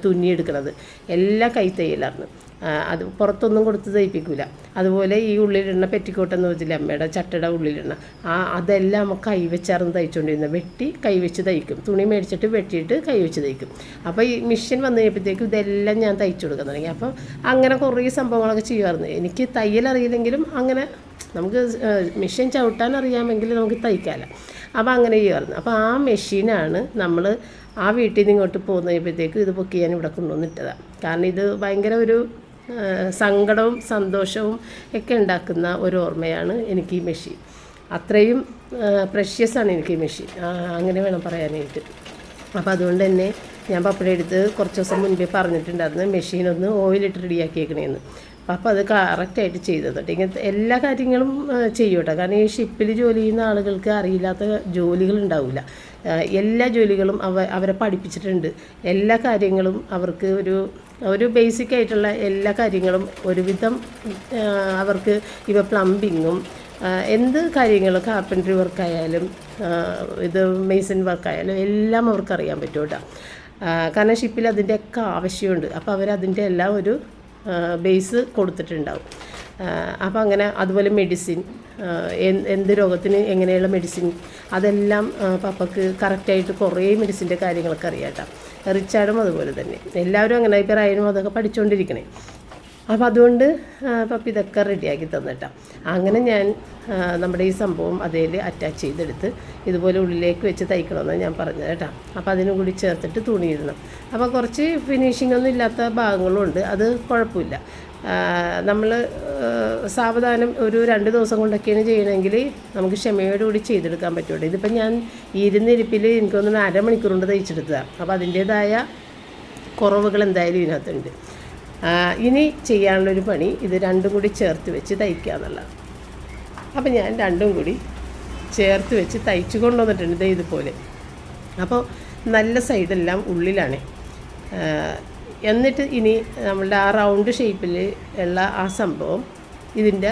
തുന്നിയെടുക്കുന്നത് എല്ലാം കൈ തയ്യലായിരുന്നു ആ, അത് പുറത്തൊന്നും കൊടുത്ത് തയ്പ്പിക്കില്ല അതുപോലെ ഈ ഉള്ളിലിടുന്ന പെറ്റിക്കോട്ടെന്ന് വെച്ചില്ല അമ്മയുടെ ചട്ടയുടെ ഉള്ളിലിടുന്ന ആ അതെല്ലാം അമ്മ കൈവച്ചാർന്ന് തയ്ച്ചുകൊണ്ടിരുന്നത് വെട്ടി കൈവച്ച് തയ്ക്കും. തുണി മേടിച്ചിട്ട് വെട്ടിയിട്ട് കൈവച്ച് തയ്ക്കും. അപ്പോൾ ഈ മിഷൻ വന്നു കഴിഞ്ഞപ്പോഴത്തേക്കും ഇതെല്ലാം ഞാൻ തയ്ച്ചു കൊടുക്കാൻ തുടങ്ങി. അപ്പോൾ അങ്ങനെ കുറേ സംഭവങ്ങളൊക്കെ ചെയ്യുമായിരുന്നു. എനിക്ക് തയ്യൽ അറിയില്ലെങ്കിലും അങ്ങനെ നമുക്ക് മെഷീൻ ചവിട്ടാൻ അറിയാമെങ്കിൽ നമുക്ക് തയ്ക്കാമല്ലോ അപ്പോൾ അങ്ങനെ ചെയ്യുമായിരുന്നു അപ്പോൾ ആ മെഷീനാണ് നമ്മൾ ആ വീട്ടിൽ നിന്ന് ഇങ്ങോട്ട് പോകുന്ന കഴിയുമ്പോഴത്തേക്കും ഇത് പൊക്കി ഞാൻ ഇവിടെ കൊണ്ടുവന്നിട്ടതാണ് കാരണം ഇത് ഭയങ്കര ഒരു സങ്കടവും സന്തോഷവും ഒക്കെ ഉണ്ടാക്കുന്ന ഒരു ഓർമ്മയാണ് എനിക്ക് ഈ മെഷീൻ. അത്രയും പ്രഷ്യസാണ് എനിക്ക് ഈ മെഷീൻ. അങ്ങനെ വേണം പറയാനായിട്ട്. അപ്പോൾ അതുകൊണ്ട് തന്നെ ഞാൻ പപ്പടം എടുത്ത് കുറച്ച് ദിവസം മുൻപേ പറഞ്ഞിട്ടുണ്ടായിരുന്നു മെഷീനൊന്ന് ഓയിലിട്ട് റെഡിയാക്കിയേക്കണേന്ന് അപ്പോൾ അത് കറക്റ്റായിട്ട് ചെയ്തത് ഇങ്ങനത്തെ എല്ലാ കാര്യങ്ങളും ആ, ചെയ്യും കേട്ടോ കാരണം ഈ ഷിപ്പിൽ ജോലി ചെയ്യുന്ന ആളുകൾക്ക് അറിയില്ലാത്ത ജോലികൾ ഉണ്ടാവില്ല എല്ലാ ജോലികളും അവ അവരെ പഠിപ്പിച്ചിട്ടുണ്ട്. എല്ലാ കാര്യങ്ങളും അവർക്ക് ഒരു ഒരു ബേസിക് ആയിട്ടുള്ള എല്ലാ കാര്യങ്ങളും ഒരുവിധം അവർക്ക് ഇവ പ്ലംബിങ്ങും എന്ത് കാര്യങ്ങൾ കാർപ്പൻട്രി വർക്കായാലും ഇത് മെയ്സൺ വർക്കായാലും എല്ലാം അവർക്ക് അറിയാൻ പറ്റും കേട്ടോ. കാരണം ഷിപ്പിൽ അതിന്റെയൊക്കെ ആവശ്യമുണ്ട്. അപ്പോൾ അവരതിന്റെ എല്ലാം ഒരു ബേസ് കൊടുത്തിട്ടുണ്ടാവും. അപ്പോൾ അങ്ങനെ അതുപോലെ മെഡിസിൻ എന്ത് രോഗത്തിന് എങ്ങനെയുള്ള മെഡിസിൻ അതെല്ലാം പപ്പക്ക് കറക്റ്റായിട്ട് കുറേ മെഡിസിന്റെ കാര്യങ്ങളൊക്കെ അറിയാം കേട്ടോ. റിച്ചാർഡും അതുപോലെ തന്നെ. എല്ലാവരും അങ്ങനെ ഇപ്പം റയനും അതൊക്കെ പഠിച്ചുകൊണ്ടിരിക്കണേ അപ്പോൾ അതുകൊണ്ട് പപ്പി ഇതൊക്കെ റെഡിയാക്കി തന്നിട്ടാണ് അങ്ങനെ ഞാൻ നമ്മുടെ ഈ സംഭവം അതേൽ അറ്റാച്ച് ചെയ്തെടുത്ത് ഇതുപോലെ ഉള്ളിലേക്ക് വെച്ച് തയ്ക്കണമെന്നാണ് ഞാൻ പറഞ്ഞത് കേട്ടോ. അപ്പോൾ അതിനും കൂടി ചേർത്തിട്ട് തുണിയിടണം അപ്പോൾ കുറച്ച് ഫിനിഷിംഗ് ഒന്നും ഇല്ലാത്ത ഭാഗങ്ങളും ഉണ്ട്. അത് കുഴപ്പമില്ല. നമ്മൾ സാവധാനം ഒരു രണ്ട് ദിവസം കൊണ്ടൊക്കെയാണ് ചെയ്യണമെങ്കിൽ നമുക്ക് ക്ഷമയോടുകൂടി ചെയ്തെടുക്കാൻ പറ്റുള്ളൂ. ഇതിപ്പോൾ ഞാൻ ഇരുന്നിരിപ്പിൽ എനിക്കൊന്നും അരമണിക്കൂർ കൊണ്ട് തയ്ച്ചെടുത്തതാണ് അപ്പോൾ അതിന്റേതായ കുറവുകൾ എന്തായാലും ഇതിനകത്തുണ്ട്. ഇനി ചെയ്യാനുള്ളൊരു പണി ഇത് രണ്ടും കൂടി ചേർത്ത് വെച്ച് തയ്ക്കുക എന്നുള്ളതാണ്. അപ്പോൾ ഞാൻ രണ്ടും കൂടി ചേർത്ത് വെച്ച് തയ്ച്ചു കൊണ്ടുവന്നിട്ടുണ്ട് ദേ ഇതുപോലെ. അപ്പോൾ നല്ല സൈഡെല്ലാം ഉള്ളിലാണ്. എന്നിട്ട് ഇനി നമ്മളുടെ ആ റൗണ്ട് ഷേപ്പിൽ ഉള്ള ആ സംഭവം ഇതിന്റെ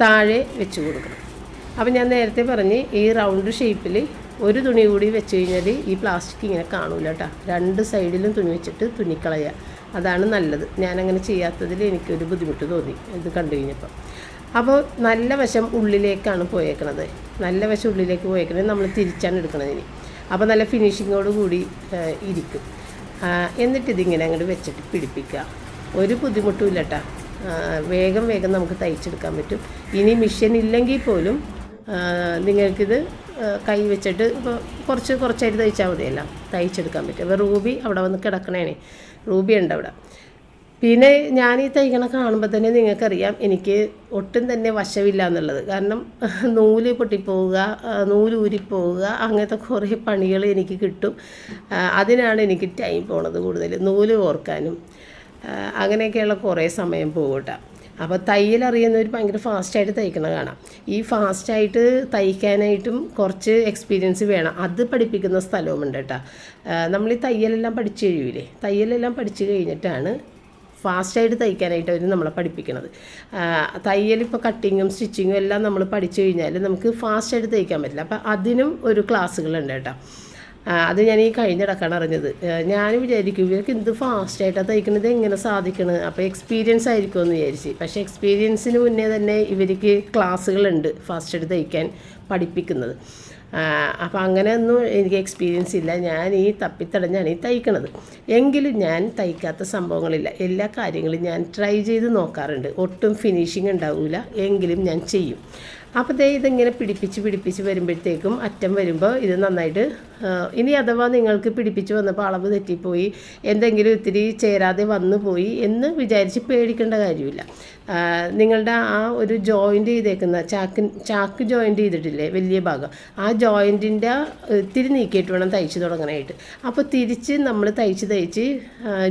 താഴെ വെച്ച് കൊടുക്കണം. അപ്പോൾ ഞാൻ നേരത്തെ പറഞ്ഞ് ഈ റൗണ്ട് ഷേപ്പിൽ ഒരു തുണി കൂടി വെച്ച് കഴിഞ്ഞാൽ ഈ പ്ലാസ്റ്റിക് ഇങ്ങനെ കാണൂല കേട്ടോ. രണ്ട് സൈഡിലും തുണി വെച്ചിട്ട് തുന്നിക്കളയുക അതാണ് നല്ലത്. ഞാനങ്ങനെ ചെയ്യാത്തതിൽ എനിക്കൊരു ബുദ്ധിമുട്ട് തോന്നി. ഇത് കണ്ടു കഴിഞ്ഞപ്പോൾ അപ്പോൾ നല്ല വശം ഉള്ളിലേക്കാണ് പോയേക്കണത്. നല്ല വശം ഉള്ളിലേക്ക് പോയേക്കണത് നമ്മൾ തിരിച്ചാണ് എടുക്കുന്നത് ഇനി. അപ്പോൾ നല്ല ഫിനിഷിങ്ങോട് കൂടി ഇരിക്കും. എന്നിട്ട് ഇതിങ്ങനെ അങ്ങോട്ട് വെച്ചിട്ട് പിടിപ്പിക്കുക. ഒരു ബുദ്ധിമുട്ടും ഇല്ല വേഗം വേഗം നമുക്ക് തയ്ച്ചെടുക്കാൻ പറ്റും. ഇനി മിഷൻ ഇല്ലെങ്കിൽ പോലും നിങ്ങൾക്കിത് കൈ വെച്ചിട്ട് ഇപ്പോൾ കുറച്ച് കുറച്ചായിട്ട് തയ്ച്ചാൽ മതിയല്ല. തയ്ച്ചെടുക്കാൻ പറ്റും. അപ്പോൾ റൂബി അവിടെ വന്ന് കിടക്കണേനെ. റൂബി ഉണ്ട് അവിടെ. പിന്നെ ഞാൻ ഈ തയ്ക്കണ കാണുമ്പോൾ തന്നെ നിങ്ങൾക്കറിയാം എനിക്ക് ഒട്ടും തന്നെ വശമില്ല എന്നുള്ളത്. കാരണം നൂൽ പൊട്ടിപ്പോവുക നൂൽ ഊരിപ്പോവുക അങ്ങനത്തെ കുറേ പണികൾ എനിക്ക് കിട്ടും. അതിനാണ് എനിക്ക് ടൈം പോണത് കൂടുതൽ. നൂൽ ഓർക്കാനും അങ്ങനെയൊക്കെയുള്ള കുറേ സമയം പോകട്ടെ അപ്പോൾ തയ്യൽ അറിയുന്നവർ ഭയങ്കര ഫാസ്റ്റായിട്ട് തയ്ക്കണ കാണാം. ഈ ഫാസ്റ്റായിട്ട് തയ്ക്കാനായിട്ടും കുറച്ച് എക്സ്പീരിയൻസ് വേണം. അത് പഠിപ്പിക്കുന്ന സ്ഥലവുമുണ്ട് കേട്ടോ. നമ്മൾ ഈ തയ്യലെല്ലാം പഠിച്ചു കഴിയൂലേ? തയ്യലെല്ലാം പഠിച്ചു കഴിഞ്ഞിട്ടാണ് ഫാസ്റ്റായിട്ട് തയ്ക്കാനായിട്ട് അവർ നമ്മളെ പഠിപ്പിക്കുന്നത് തയ്യൽ ഇപ്പോൾ കട്ടിങ്ങും സ്റ്റിച്ചിങ്ങും എല്ലാം നമ്മൾ പഠിച്ചു കഴിഞ്ഞാൽ നമുക്ക് ഫാസ്റ്റായിട്ട് തയ്ക്കാൻ പറ്റില്ല. അപ്പോൾ അതിനും ഒരു ക്ലാസ്സുകളുണ്ട് കേട്ടോ. അത് ഞാൻ ഈ കഴിഞ്ഞിടക്കാണ് അറിഞ്ഞത്. ഞാൻ വിചാരിക്കും ഇവർക്ക് എന്ത് ഫാസ്റ്റായിട്ടാണ് തയ്ക്കുന്നത് എങ്ങനെ സാധിക്കണത് അപ്പോൾ എക്സ്പീരിയൻസ് ആയിരിക്കുമെന്ന് വിചാരിച്ച്. പക്ഷേ എക്സ്പീരിയൻസിന് മുന്നേ തന്നെ ഇവർക്ക് ക്ലാസ്സുകളുണ്ട് ഫാസ്റ്റായിട്ട് തയ്ക്കാൻ പഠിപ്പിക്കുന്നത്. അപ്പോൾ അങ്ങനെയൊന്നും എനിക്ക് എക്സ്പീരിയൻസ് ഇല്ല. ഞാൻ ഈ തപ്പിത്തടഞ്ഞാണ് ഈ തയ്ക്കണത്. എങ്കിലും ഞാൻ തയ്ക്കാത്ത സംഭവങ്ങളില്ല. എല്ലാ കാര്യങ്ങളും ഞാൻ ട്രൈ ചെയ്ത് നോക്കാറുണ്ട്. ഒട്ടും ഫിനിഷിങ് ഉണ്ടാവില്ല എങ്കിലും ഞാൻ ചെയ്യും. അപ്പോൾ ദേ ഇതിങ്ങനെ പിടിപ്പിച്ച് പിടിപ്പിച്ച് വരുമ്പോഴത്തേക്കും അറ്റം വരുമ്പോൾ ഇത് നന്നായിട്ട് ഇനി അഥവാ നിങ്ങൾക്ക് പിടിപ്പിച്ച് വന്നപ്പോൾ അളവ് തെറ്റിപ്പോയി എന്തെങ്കിലും ഇത്തിരി ചേരാതെ വന്നു പോയി എന്ന് വിചാരിച്ച് പേടിക്കേണ്ട കാര്യമില്ല. നിങ്ങളുടെ ആ ഒരു ജോയിന്റ് ചെയ്തേക്കുന്ന ചാക്ക് ചാക്ക് ജോയിന്റ് ചെയ്തിട്ടില്ലേ വലിയ ഭാഗം. ആ ജോയിന്റിന്റെ ഇത്തിരി നീക്കിയിട്ട് വേണം തയ്ച്ച് തുടങ്ങാനായിട്ട്. അപ്പോൾ തിരിച്ച് നമ്മൾ തയ്ച്ച് തയ്ച്ച്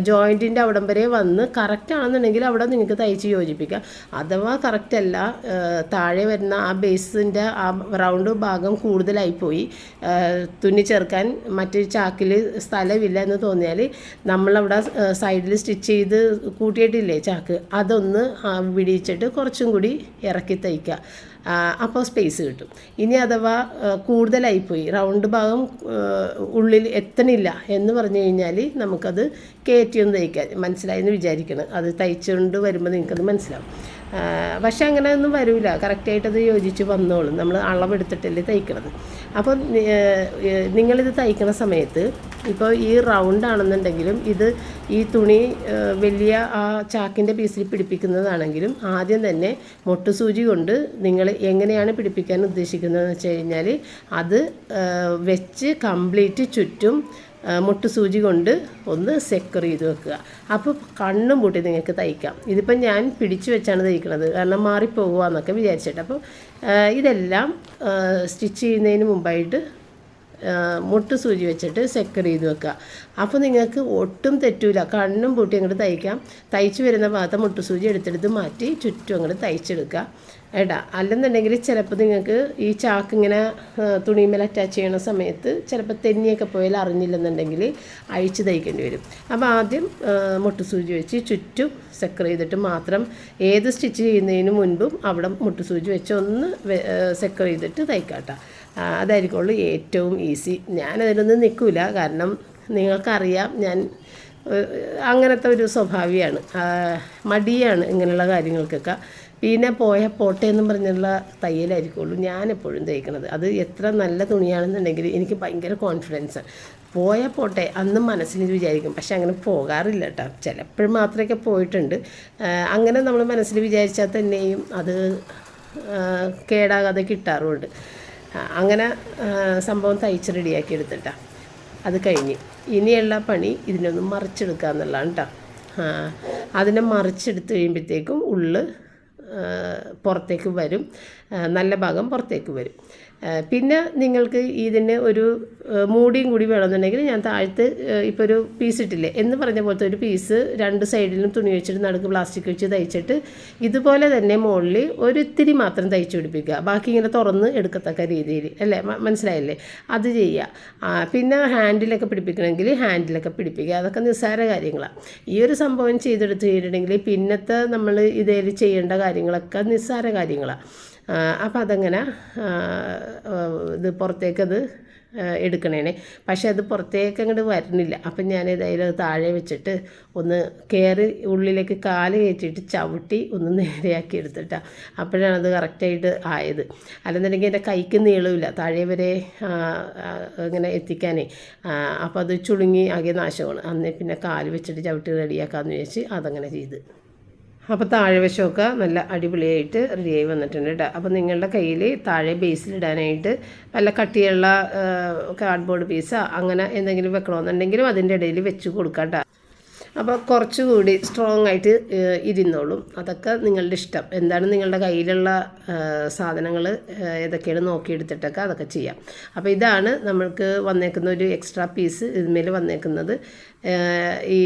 ജോയിന്റിന്റെ അവിടം വരെ വന്ന് കറക്റ്റ് ആണെന്നുണ്ടെങ്കിൽ അവിടെ നിങ്ങൾക്ക് തയ്ച്ച് യോജിപ്പിക്കാം. അഥവാ കറക്റ്റ് അല്ല താഴെ വരുന്ന ആ ബേസിന്റെ ആ റൗണ്ട് ഭാഗം കൂടുതലായിപ്പോയി പോയി തുന്നി ചേർക്കാൻ മറ്റൊരു ചാക്കിൽ സ്ഥലമില്ല എന്ന് തോന്നിയാൽ നമ്മളവിടെ സൈഡിൽ സ്റ്റിച്ച് ചെയ്ത് കൂട്ടിയിട്ടില്ലേ ചാക്ക് അതൊന്ന് വിടിയിച്ചിട്ട് കുറച്ചും കൂടി ഇറക്കി തയ്ക്കുക. അപ്പോൾ സ്പേസ് കിട്ടും. ഇനി അഥവാ കൂടുതലായിപ്പോയി റൗണ്ട് ഭാഗം ഉള്ളിൽ എത്തണില്ല എന്ന് പറഞ്ഞു കഴിഞ്ഞാൽ നമുക്കത് കയറ്റിയൊന്ന് തയ്ക്കാം. മനസ്സിലായെന്ന് വിചാരിക്കണം. അത് തയ്ച്ചുകൊണ്ട് വരുമ്പോൾ നിങ്ങൾക്കത് മനസ്സിലാവും. പക്ഷെ അങ്ങനെ ഒന്നും വരില്ല കറക്റ്റായിട്ട് അത് യോജിച്ച് വന്നോളും. നമ്മൾ അളവെടുത്തിട്ടല്ലേ തയ്ക്കണത്. അപ്പം നി- ഏ, ഏ, നിങ്ങളിത് തയ്ക്കണ സമയത്ത് ഇപ്പോൾ ഈ റൗണ്ട് ആണെന്നുണ്ടെങ്കിലും ഇത് ഈ തുണി വലിയ ആ ചാക്കിന്റെ പീസിൽ പിടിപ്പിക്കുന്നതാണെങ്കിലും ആദ്യം തന്നെ മൊട്ടുസൂചി കൊണ്ട് നിങ്ങൾ എങ്ങനെയാണ് പിടിപ്പിക്കാൻ ഉദ്ദേശിക്കുന്നതെന്ന് വെച്ച് കഴിഞ്ഞാൽ അത് വെച്ച് കംപ്ലീറ്റ് ചുറ്റും മുട്ടുസൂചി കൊണ്ട് ഒന്ന് സെക്കർ ചെയ്ത് വെക്കുക. അപ്പോൾ കണ്ണും പൂട്ടി നിങ്ങൾക്ക് തയ്ക്കാം. ഇതിപ്പം ഞാൻ പിടിച്ചു വെച്ചാണ് തയ്ക്കുന്നത് കാരണം മാറിപ്പോകുക എന്നൊക്കെ വിചാരിച്ചിട്ട് അപ്പോൾ ഇതെല്ലാം സ്റ്റിച്ച് ചെയ്യുന്നതിന് മുമ്പായിട്ട് മുട്ട് സൂചി വെച്ചിട്ട് സെക്കർ ചെയ്ത് വെക്കുക. അപ്പോൾ നിങ്ങൾക്ക് ഒട്ടും തെറ്റൂല. കണ്ണും പൂട്ടി അങ്ങോട്ട് തയ്ക്കാം. തയ്ച്ചു വരുന്ന ഭാഗത്ത് മുട്ട് സൂചി എടുത്തെടുത്ത് മാറ്റി ചുറ്റും അങ്ങോട്ട് തയ്ച്ചെടുക്കുക. ഏട്ടാ അല്ലെന്നുണ്ടെങ്കിൽ ചിലപ്പോൾ നിങ്ങൾക്ക് ഈ ചാക്ക് ഇങ്ങനെ തുണിമേൽ അറ്റാച്ച് ചെയ്യണ സമയത്ത് ചിലപ്പോൾ തെന്നിയൊക്കെ പോയാൽ അറിഞ്ഞില്ലെന്നുണ്ടെങ്കിൽ അഴിച്ച് തയ്ക്കേണ്ടി വരും. അപ്പോൾ ആദ്യം മുട്ടുസൂചി വെച്ച് ചുറ്റും സെക്കർ ചെയ്തിട്ട് മാത്രം ഏത് സ്റ്റിച്ച് ചെയ്യുന്നതിന് മുൻപും അവിടെ മുട്ടുസൂചി വെച്ച് ഒന്ന് സെക്കർ ചെയ്തിട്ട് തയ്ക്കാട്ടോ. അതായിരിക്കുള്ളൂ ഏറ്റവും ഈസി. ഞാനതിലൊന്നും നിൽക്കില്ല കാരണം നിങ്ങൾക്കറിയാം ഞാൻ അങ്ങനത്തെ ഒരു സ്വഭാവിയാണ്. മടിയാണ് ഇങ്ങനെയുള്ള കാര്യങ്ങൾക്കൊക്കെ. പിന്നെ പോയ പോട്ടെ എന്നും പറഞ്ഞുള്ള തയ്യലായിരിക്കുള്ളൂ ഞാൻ എപ്പോഴും തയ്ക്കണത്. അത് എത്ര നല്ല തുണിയാണെന്നുണ്ടെങ്കിൽ എനിക്ക് ഭയങ്കര കോൺഫിഡൻസ് പോയ പോട്ടെ അന്ന് മനസ്സിൽ വിചാരിക്കും. പക്ഷെ അങ്ങനെ പോകാറില്ല കേട്ടോ. ചിലപ്പോഴും മാത്രമൊക്കെ പോയിട്ടുണ്ട്. അങ്ങനെ നമ്മൾ മനസ്സിൽ വിചാരിച്ചാൽ തന്നെയും അത് കേടാകാതെ കിട്ടാറുമുണ്ട്. അങ്ങനെ സംഭവം തയ്ച്ച് റെഡിയാക്കി എടുത്തിട്ടാ. അത് കഴിഞ്ഞ്. ഇനിയുള്ള പണി ഇതിനൊന്ന് മറിച്ചെടുക്കുക എന്നുള്ളതാണ് കേട്ടോ അതിനെ മറിച്ചെടുത്ത് കഴിയുമ്പോഴത്തേക്കും ഉള്ള് പുറത്തേക്ക് വരും. നല്ല ഭാഗം പുറത്തേക്ക് വരും. പിന്നെ നിങ്ങൾക്ക് ഇതിന് ഒരു മൂടിയും കൂടി വേണമെന്നുണ്ടെങ്കിൽ ഞാൻ താഴത്ത് ഇപ്പോൾ ഒരു പീസ് ഇട്ടില്ലേ? എന്ന് പറഞ്ഞ പോലത്തെ ഒരു പീസ് രണ്ട് സൈഡിലും തുണി വെച്ചിട്ട് നടുക്ക് പ്ലാസ്റ്റിക് വെച്ച് തയ്ച്ചിട്ട് ഇതുപോലെ തന്നെ മുകളിൽ ഒരിത്തിരി മാത്രം തയ്ച്ചു പിടിപ്പിക്കുക. ബാക്കി ഇങ്ങനെ തുറന്ന് എടുക്കത്തക്ക രീതിയിൽ. അല്ലേ? മനസ്സിലായില്ലേ? അത് ചെയ്യുക. പിന്നെ ഹാൻഡിലൊക്കെ പിടിപ്പിക്കണമെങ്കിൽ ഹാൻഡിലൊക്കെ പിടിപ്പിക്കുക. അതൊക്കെ നിസ്സാര കാര്യങ്ങളാണ് ഈ ഒരു സംഭവം ചെയ്തെടുത്ത് കഴിഞ്ഞിട്ടുണ്ടെങ്കിൽ പിന്നത്തെ നമ്മൾ ഇതേൽ ചെയ്യേണ്ട കാര്യങ്ങളൊക്കെ നിസ്സാര കാര്യങ്ങളാണ് അപ്പോൾ അതങ്ങനെ ഇത് പുറത്തേക്കത് എടുക്കണേനെ. പക്ഷേ അത് പുറത്തേക്ക് അങ്ങോട്ട് വരുന്നില്ല. അപ്പം ഞാൻ ഏതായാലും അത് താഴെ വെച്ചിട്ട് ഒന്ന് കയറി ഉള്ളിലേക്ക് കാൽ കയറ്റിയിട്ട് ചവിട്ടി ഒന്ന് നേരെയാക്കി എടുത്തിട്ടാണ് അപ്പോഴാണ് അത് കറക്റ്റായിട്ട് ആയത്. അല്ലെന്നുണ്ടെങ്കിൽ എന്റെ കൈക്ക് നീളമില്ല. താഴെ വരെ ഇങ്ങനെ എത്തിക്കാനേ. അപ്പോൾ അത് ചുളുങ്ങി ആകെ നാശമാണ്. അന്നേ പിന്നെ കാൽ വെച്ചിട്ട് ചവിട്ടി റെഡിയാക്കാമെന്ന് വിചാരിച്ച് അതങ്ങനെ ചെയ്ത്. അപ്പോൾ താഴെ വശമൊക്കെ നല്ല അടിപൊളിയായിട്ട് റെഡിയായി വന്നിട്ടുണ്ട് കേട്ടോ അപ്പോൾ നിങ്ങളുടെ കയ്യിൽ താഴെ ബേസിലിടാനായിട്ട് നല്ല കട്ടിയുള്ള കാർഡ്ബോർഡ് പീസോ അങ്ങനെ എന്തെങ്കിലും വെക്കണമെന്നുണ്ടെങ്കിലും അതിന്റെ ഇടയിൽ വെച്ച് കൊടുക്കാം അപ്പോൾ കുറച്ചുകൂടി സ്ട്രോങ് ആയിട്ട് ഇരുന്നോളും. അതൊക്കെ നിങ്ങളുടെ ഇഷ്ടം. എന്താണ് നിങ്ങളുടെ കയ്യിലുള്ള സാധനങ്ങൾ ഏതൊക്കെയാണ് നോക്കിയെടുത്തിട്ടൊക്കെ അതൊക്കെ ചെയ്യാം. അപ്പോൾ ഇതാണ് നമ്മൾക്ക് വന്നേക്കുന്ന ഒരു എക്സ്ട്രാ പീസ് ഇതിന്മേൽ വന്നേക്കുന്നത്. ഈ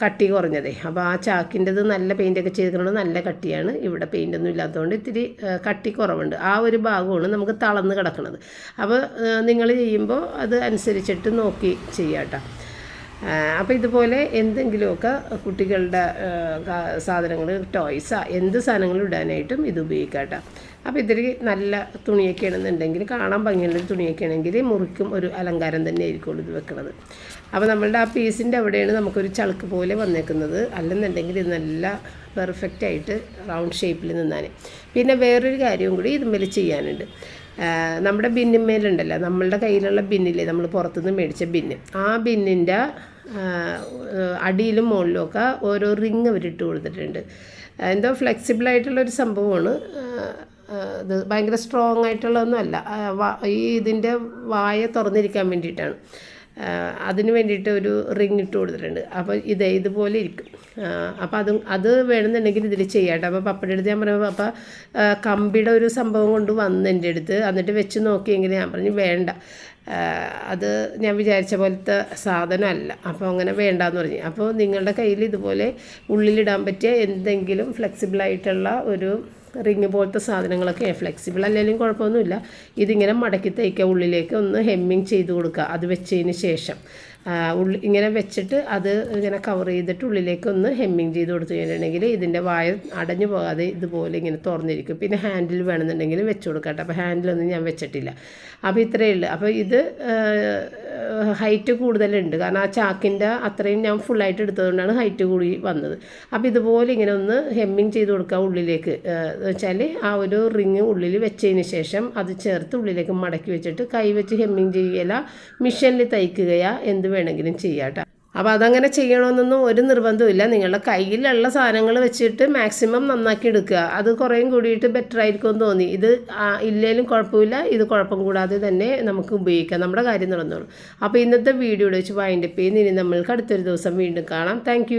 കട്ടി കുറഞ്ഞതേ. അപ്പോൾ ആ ചാക്കിന്റെത് നല്ല പെയിന്റൊക്കെ ചെയ്തിട്ടുണ്ട് നല്ല കട്ടിയാണ്. ഇവിടെ പെയിന്റൊന്നും ഇല്ലാത്തതുകൊണ്ട് ഇത്തിരി കട്ടി കുറവുണ്ട്. ആ ഒരു ഭാഗമാണ് നമുക്ക് തളർന്ന് കിടക്കുന്നത്. അപ്പോൾ നിങ്ങൾ ചെയ്യുമ്പോൾ അത് അനുസരിച്ചിട്ട് നോക്കി ചെയ്യാട്ടോ അപ്പോൾ ഇതുപോലെ എന്തെങ്കിലുമൊക്കെ കുട്ടികളുടെ സാധനങ്ങൾ ടോയ്സാ എന്ത് സാധനങ്ങളും ഇടാനായിട്ടും ഇത് ഉപയോഗിക്കാംട്ടോ അപ്പോൾ ഇതിൽ നല്ല തുണിയൊക്കെ ആണെന്നുണ്ടെങ്കിൽ കാണാൻ ഭംഗിയുള്ള തുണിയൊക്കെ ആണെങ്കിൽ മുറിക്കും ഒരു അലങ്കാരം തന്നെ ആയിരിക്കുള്ളൂ ഇത് വെക്കുന്നത് അപ്പോൾ നമ്മളുടെ ആ പീസിന്റെ അവിടെയാണ് നമുക്കൊരു ചളുക്ക് പോലെ വന്നേക്കുന്നത്. അല്ലെന്നുണ്ടെങ്കിൽ ഇത് നല്ല പെർഫെക്റ്റ് ആയിട്ട് റൗണ്ട് ഷേപ്പിൽ നിന്നാൽ പിന്നെ വേറൊരു കാര്യവും കൂടി ഇതുമ്മേൽ ചെയ്യാനുണ്ട്. നമ്മുടെ ബിന്നിന്മേലുണ്ടല്ലോ നമ്മളുടെ കയ്യിലുള്ള ബിന്നില്ലേ നമ്മൾ പുറത്തുനിന്ന് മേടിച്ച ബിന്ന്. ആ ബിന്നിന്റെ അടിയിലും മുകളിലും ഒക്കെ ഓരോ റിങ് അവരിട്ട് കൊടുത്തിട്ടുണ്ട്. എന്തോ ഫ്ലെക്സിബിൾ ആയിട്ടുള്ളൊരു സംഭവമാണ്. ഇത് ഭയങ്കര സ്ട്രോങ് ആയിട്ടുള്ളതൊന്നും അല്ല. ഈ ഇതിന്റെ വായ തുറന്നിരിക്കാൻ വേണ്ടിയിട്ടാണ്. അതിന് വേണ്ടിയിട്ട് ഒരു റിങ് ഇട്ട് കൊടുത്തിട്ടുണ്ട്. അപ്പോൾ ഇത് ഇതുപോലെ ഇരിക്കും. അപ്പോൾ അതും അത് വേണമെന്നുണ്ടെങ്കിൽ ഇതിൽ ചെയ്യാട്ടോ. അപ്പോൾ പപ്പയുടെ അടുത്ത് ഞാൻ പറഞ്ഞു പപ്പ കമ്പിയുടെ ഒരു സംഭവം കൊണ്ട് വന്ന് എന്റെ അടുത്ത് എന്നിട്ട് വെച്ച് നോക്കിയെങ്കിൽ ഞാൻ പറഞ്ഞു വേണ്ട. അത് ഞാൻ വിചാരിച്ച പോലത്തെ സാധനമല്ല. അപ്പോൾ അങ്ങനെ വേണ്ടാന്ന് പറഞ്ഞു. അപ്പോൾ നിങ്ങളുടെ കയ്യിൽ ഇതുപോലെ ഉള്ളിലിടാൻ പറ്റിയ എന്തെങ്കിലും ഫ്ലെക്സിബിളായിട്ടുള്ള ഒരു റിങ് പോലത്തെ സാധനങ്ങളൊക്കെ ഫ്ലെക്സിബിൾ അല്ലെങ്കിലും കുഴപ്പമൊന്നുമില്ല. ഇതിങ്ങനെ മടക്കി തയ്ക്കുക ഉള്ളിലേക്ക് ഒന്ന് ഹെമ്മിങ് ചെയ്ത് കൊടുക്കുക. അത് വെച്ചതിന് ശേഷം. ഉള്ളി ഇങ്ങനെ വെച്ചിട്ട് അത് ഇങ്ങനെ കവർ ചെയ്തിട്ട് ഉള്ളിലേക്ക് ഒന്ന് ഹെമ്മിങ് ചെയ്ത് കൊടുത്തു കഴിഞ്ഞിട്ടുണ്ടെങ്കിൽ ഇതിന്റെ വായ അടഞ്ഞു പോകാതെ ഇതുപോലെ ഇങ്ങനെ തുറന്നിരിക്കും. പിന്നെ ഹാൻഡിൽ വേണമെന്നുണ്ടെങ്കിൽ വെച്ച് കൊടുക്കട്ടെ അപ്പോൾ ഹാൻഡിലൊന്നും ഞാൻ വെച്ചിട്ടില്ല. അപ്പോൾ ഇത്രയേ ഉള്ളൂ. അപ്പോൾ ഇത് ഹൈറ്റ് കൂടുതലുണ്ട്. കാരണം ആ ചാക്കിന്റെ അത്രയും ഞാൻ ഫുള്ളായിട്ട് എടുത്തതുകൊണ്ടാണ് ഹൈറ്റ് കൂടി വന്നത്. അപ്പോൾ ഇതുപോലെ ഇങ്ങനെ ഒന്ന് ഹെമ്മിങ് ചെയ്ത് കൊടുക്കുക ഉള്ളിലേക്ക്. എന്ന് വെച്ചാൽ ആ ഒരു റിങ് ഉള്ളിൽ വെച്ചതിന് ശേഷം അത് ചേർത്ത് ഉള്ളിലേക്ക് മടക്കി വെച്ചിട്ട് കൈ വെച്ച് ഹെമ്മിങ് ചെയ്യുകയില്ല മിഷനിൽ തയ്ക്കുകയാ എന്ത് വേണമെങ്കിലും ചെയ്യാട്ടോ. അപ്പോൾ അതങ്ങനെ ചെയ്യണമെന്നൊന്നും ഒരു നിർബന്ധമില്ല നിങ്ങളുടെ കയ്യിലുള്ള സാധനങ്ങൾ വെച്ചിട്ട് മാക്സിമം നന്നാക്കി എടുക്കുക. അത് കുറേയും കൂടിയിട്ട് ബെറ്റർ ആയിരിക്കും എന്ന് തോന്നി. ഇത് ഇല്ലേലും കുഴപ്പമില്ല. ഇത് കുഴപ്പം കൂടാതെ തന്നെ നമുക്ക് ഉപയോഗിക്കാം. നമ്മുടെ കാര്യം നടന്നോളൂ. അപ്പോൾ ഇന്നത്തെ വീഡിയോ വെച്ച് വൈൻഡപ്പ് ചെയ്യുന്ന ഇനി നമ്മൾക്ക് അടുത്തൊരു ദിവസം വീണ്ടും കാണാം. താങ്ക്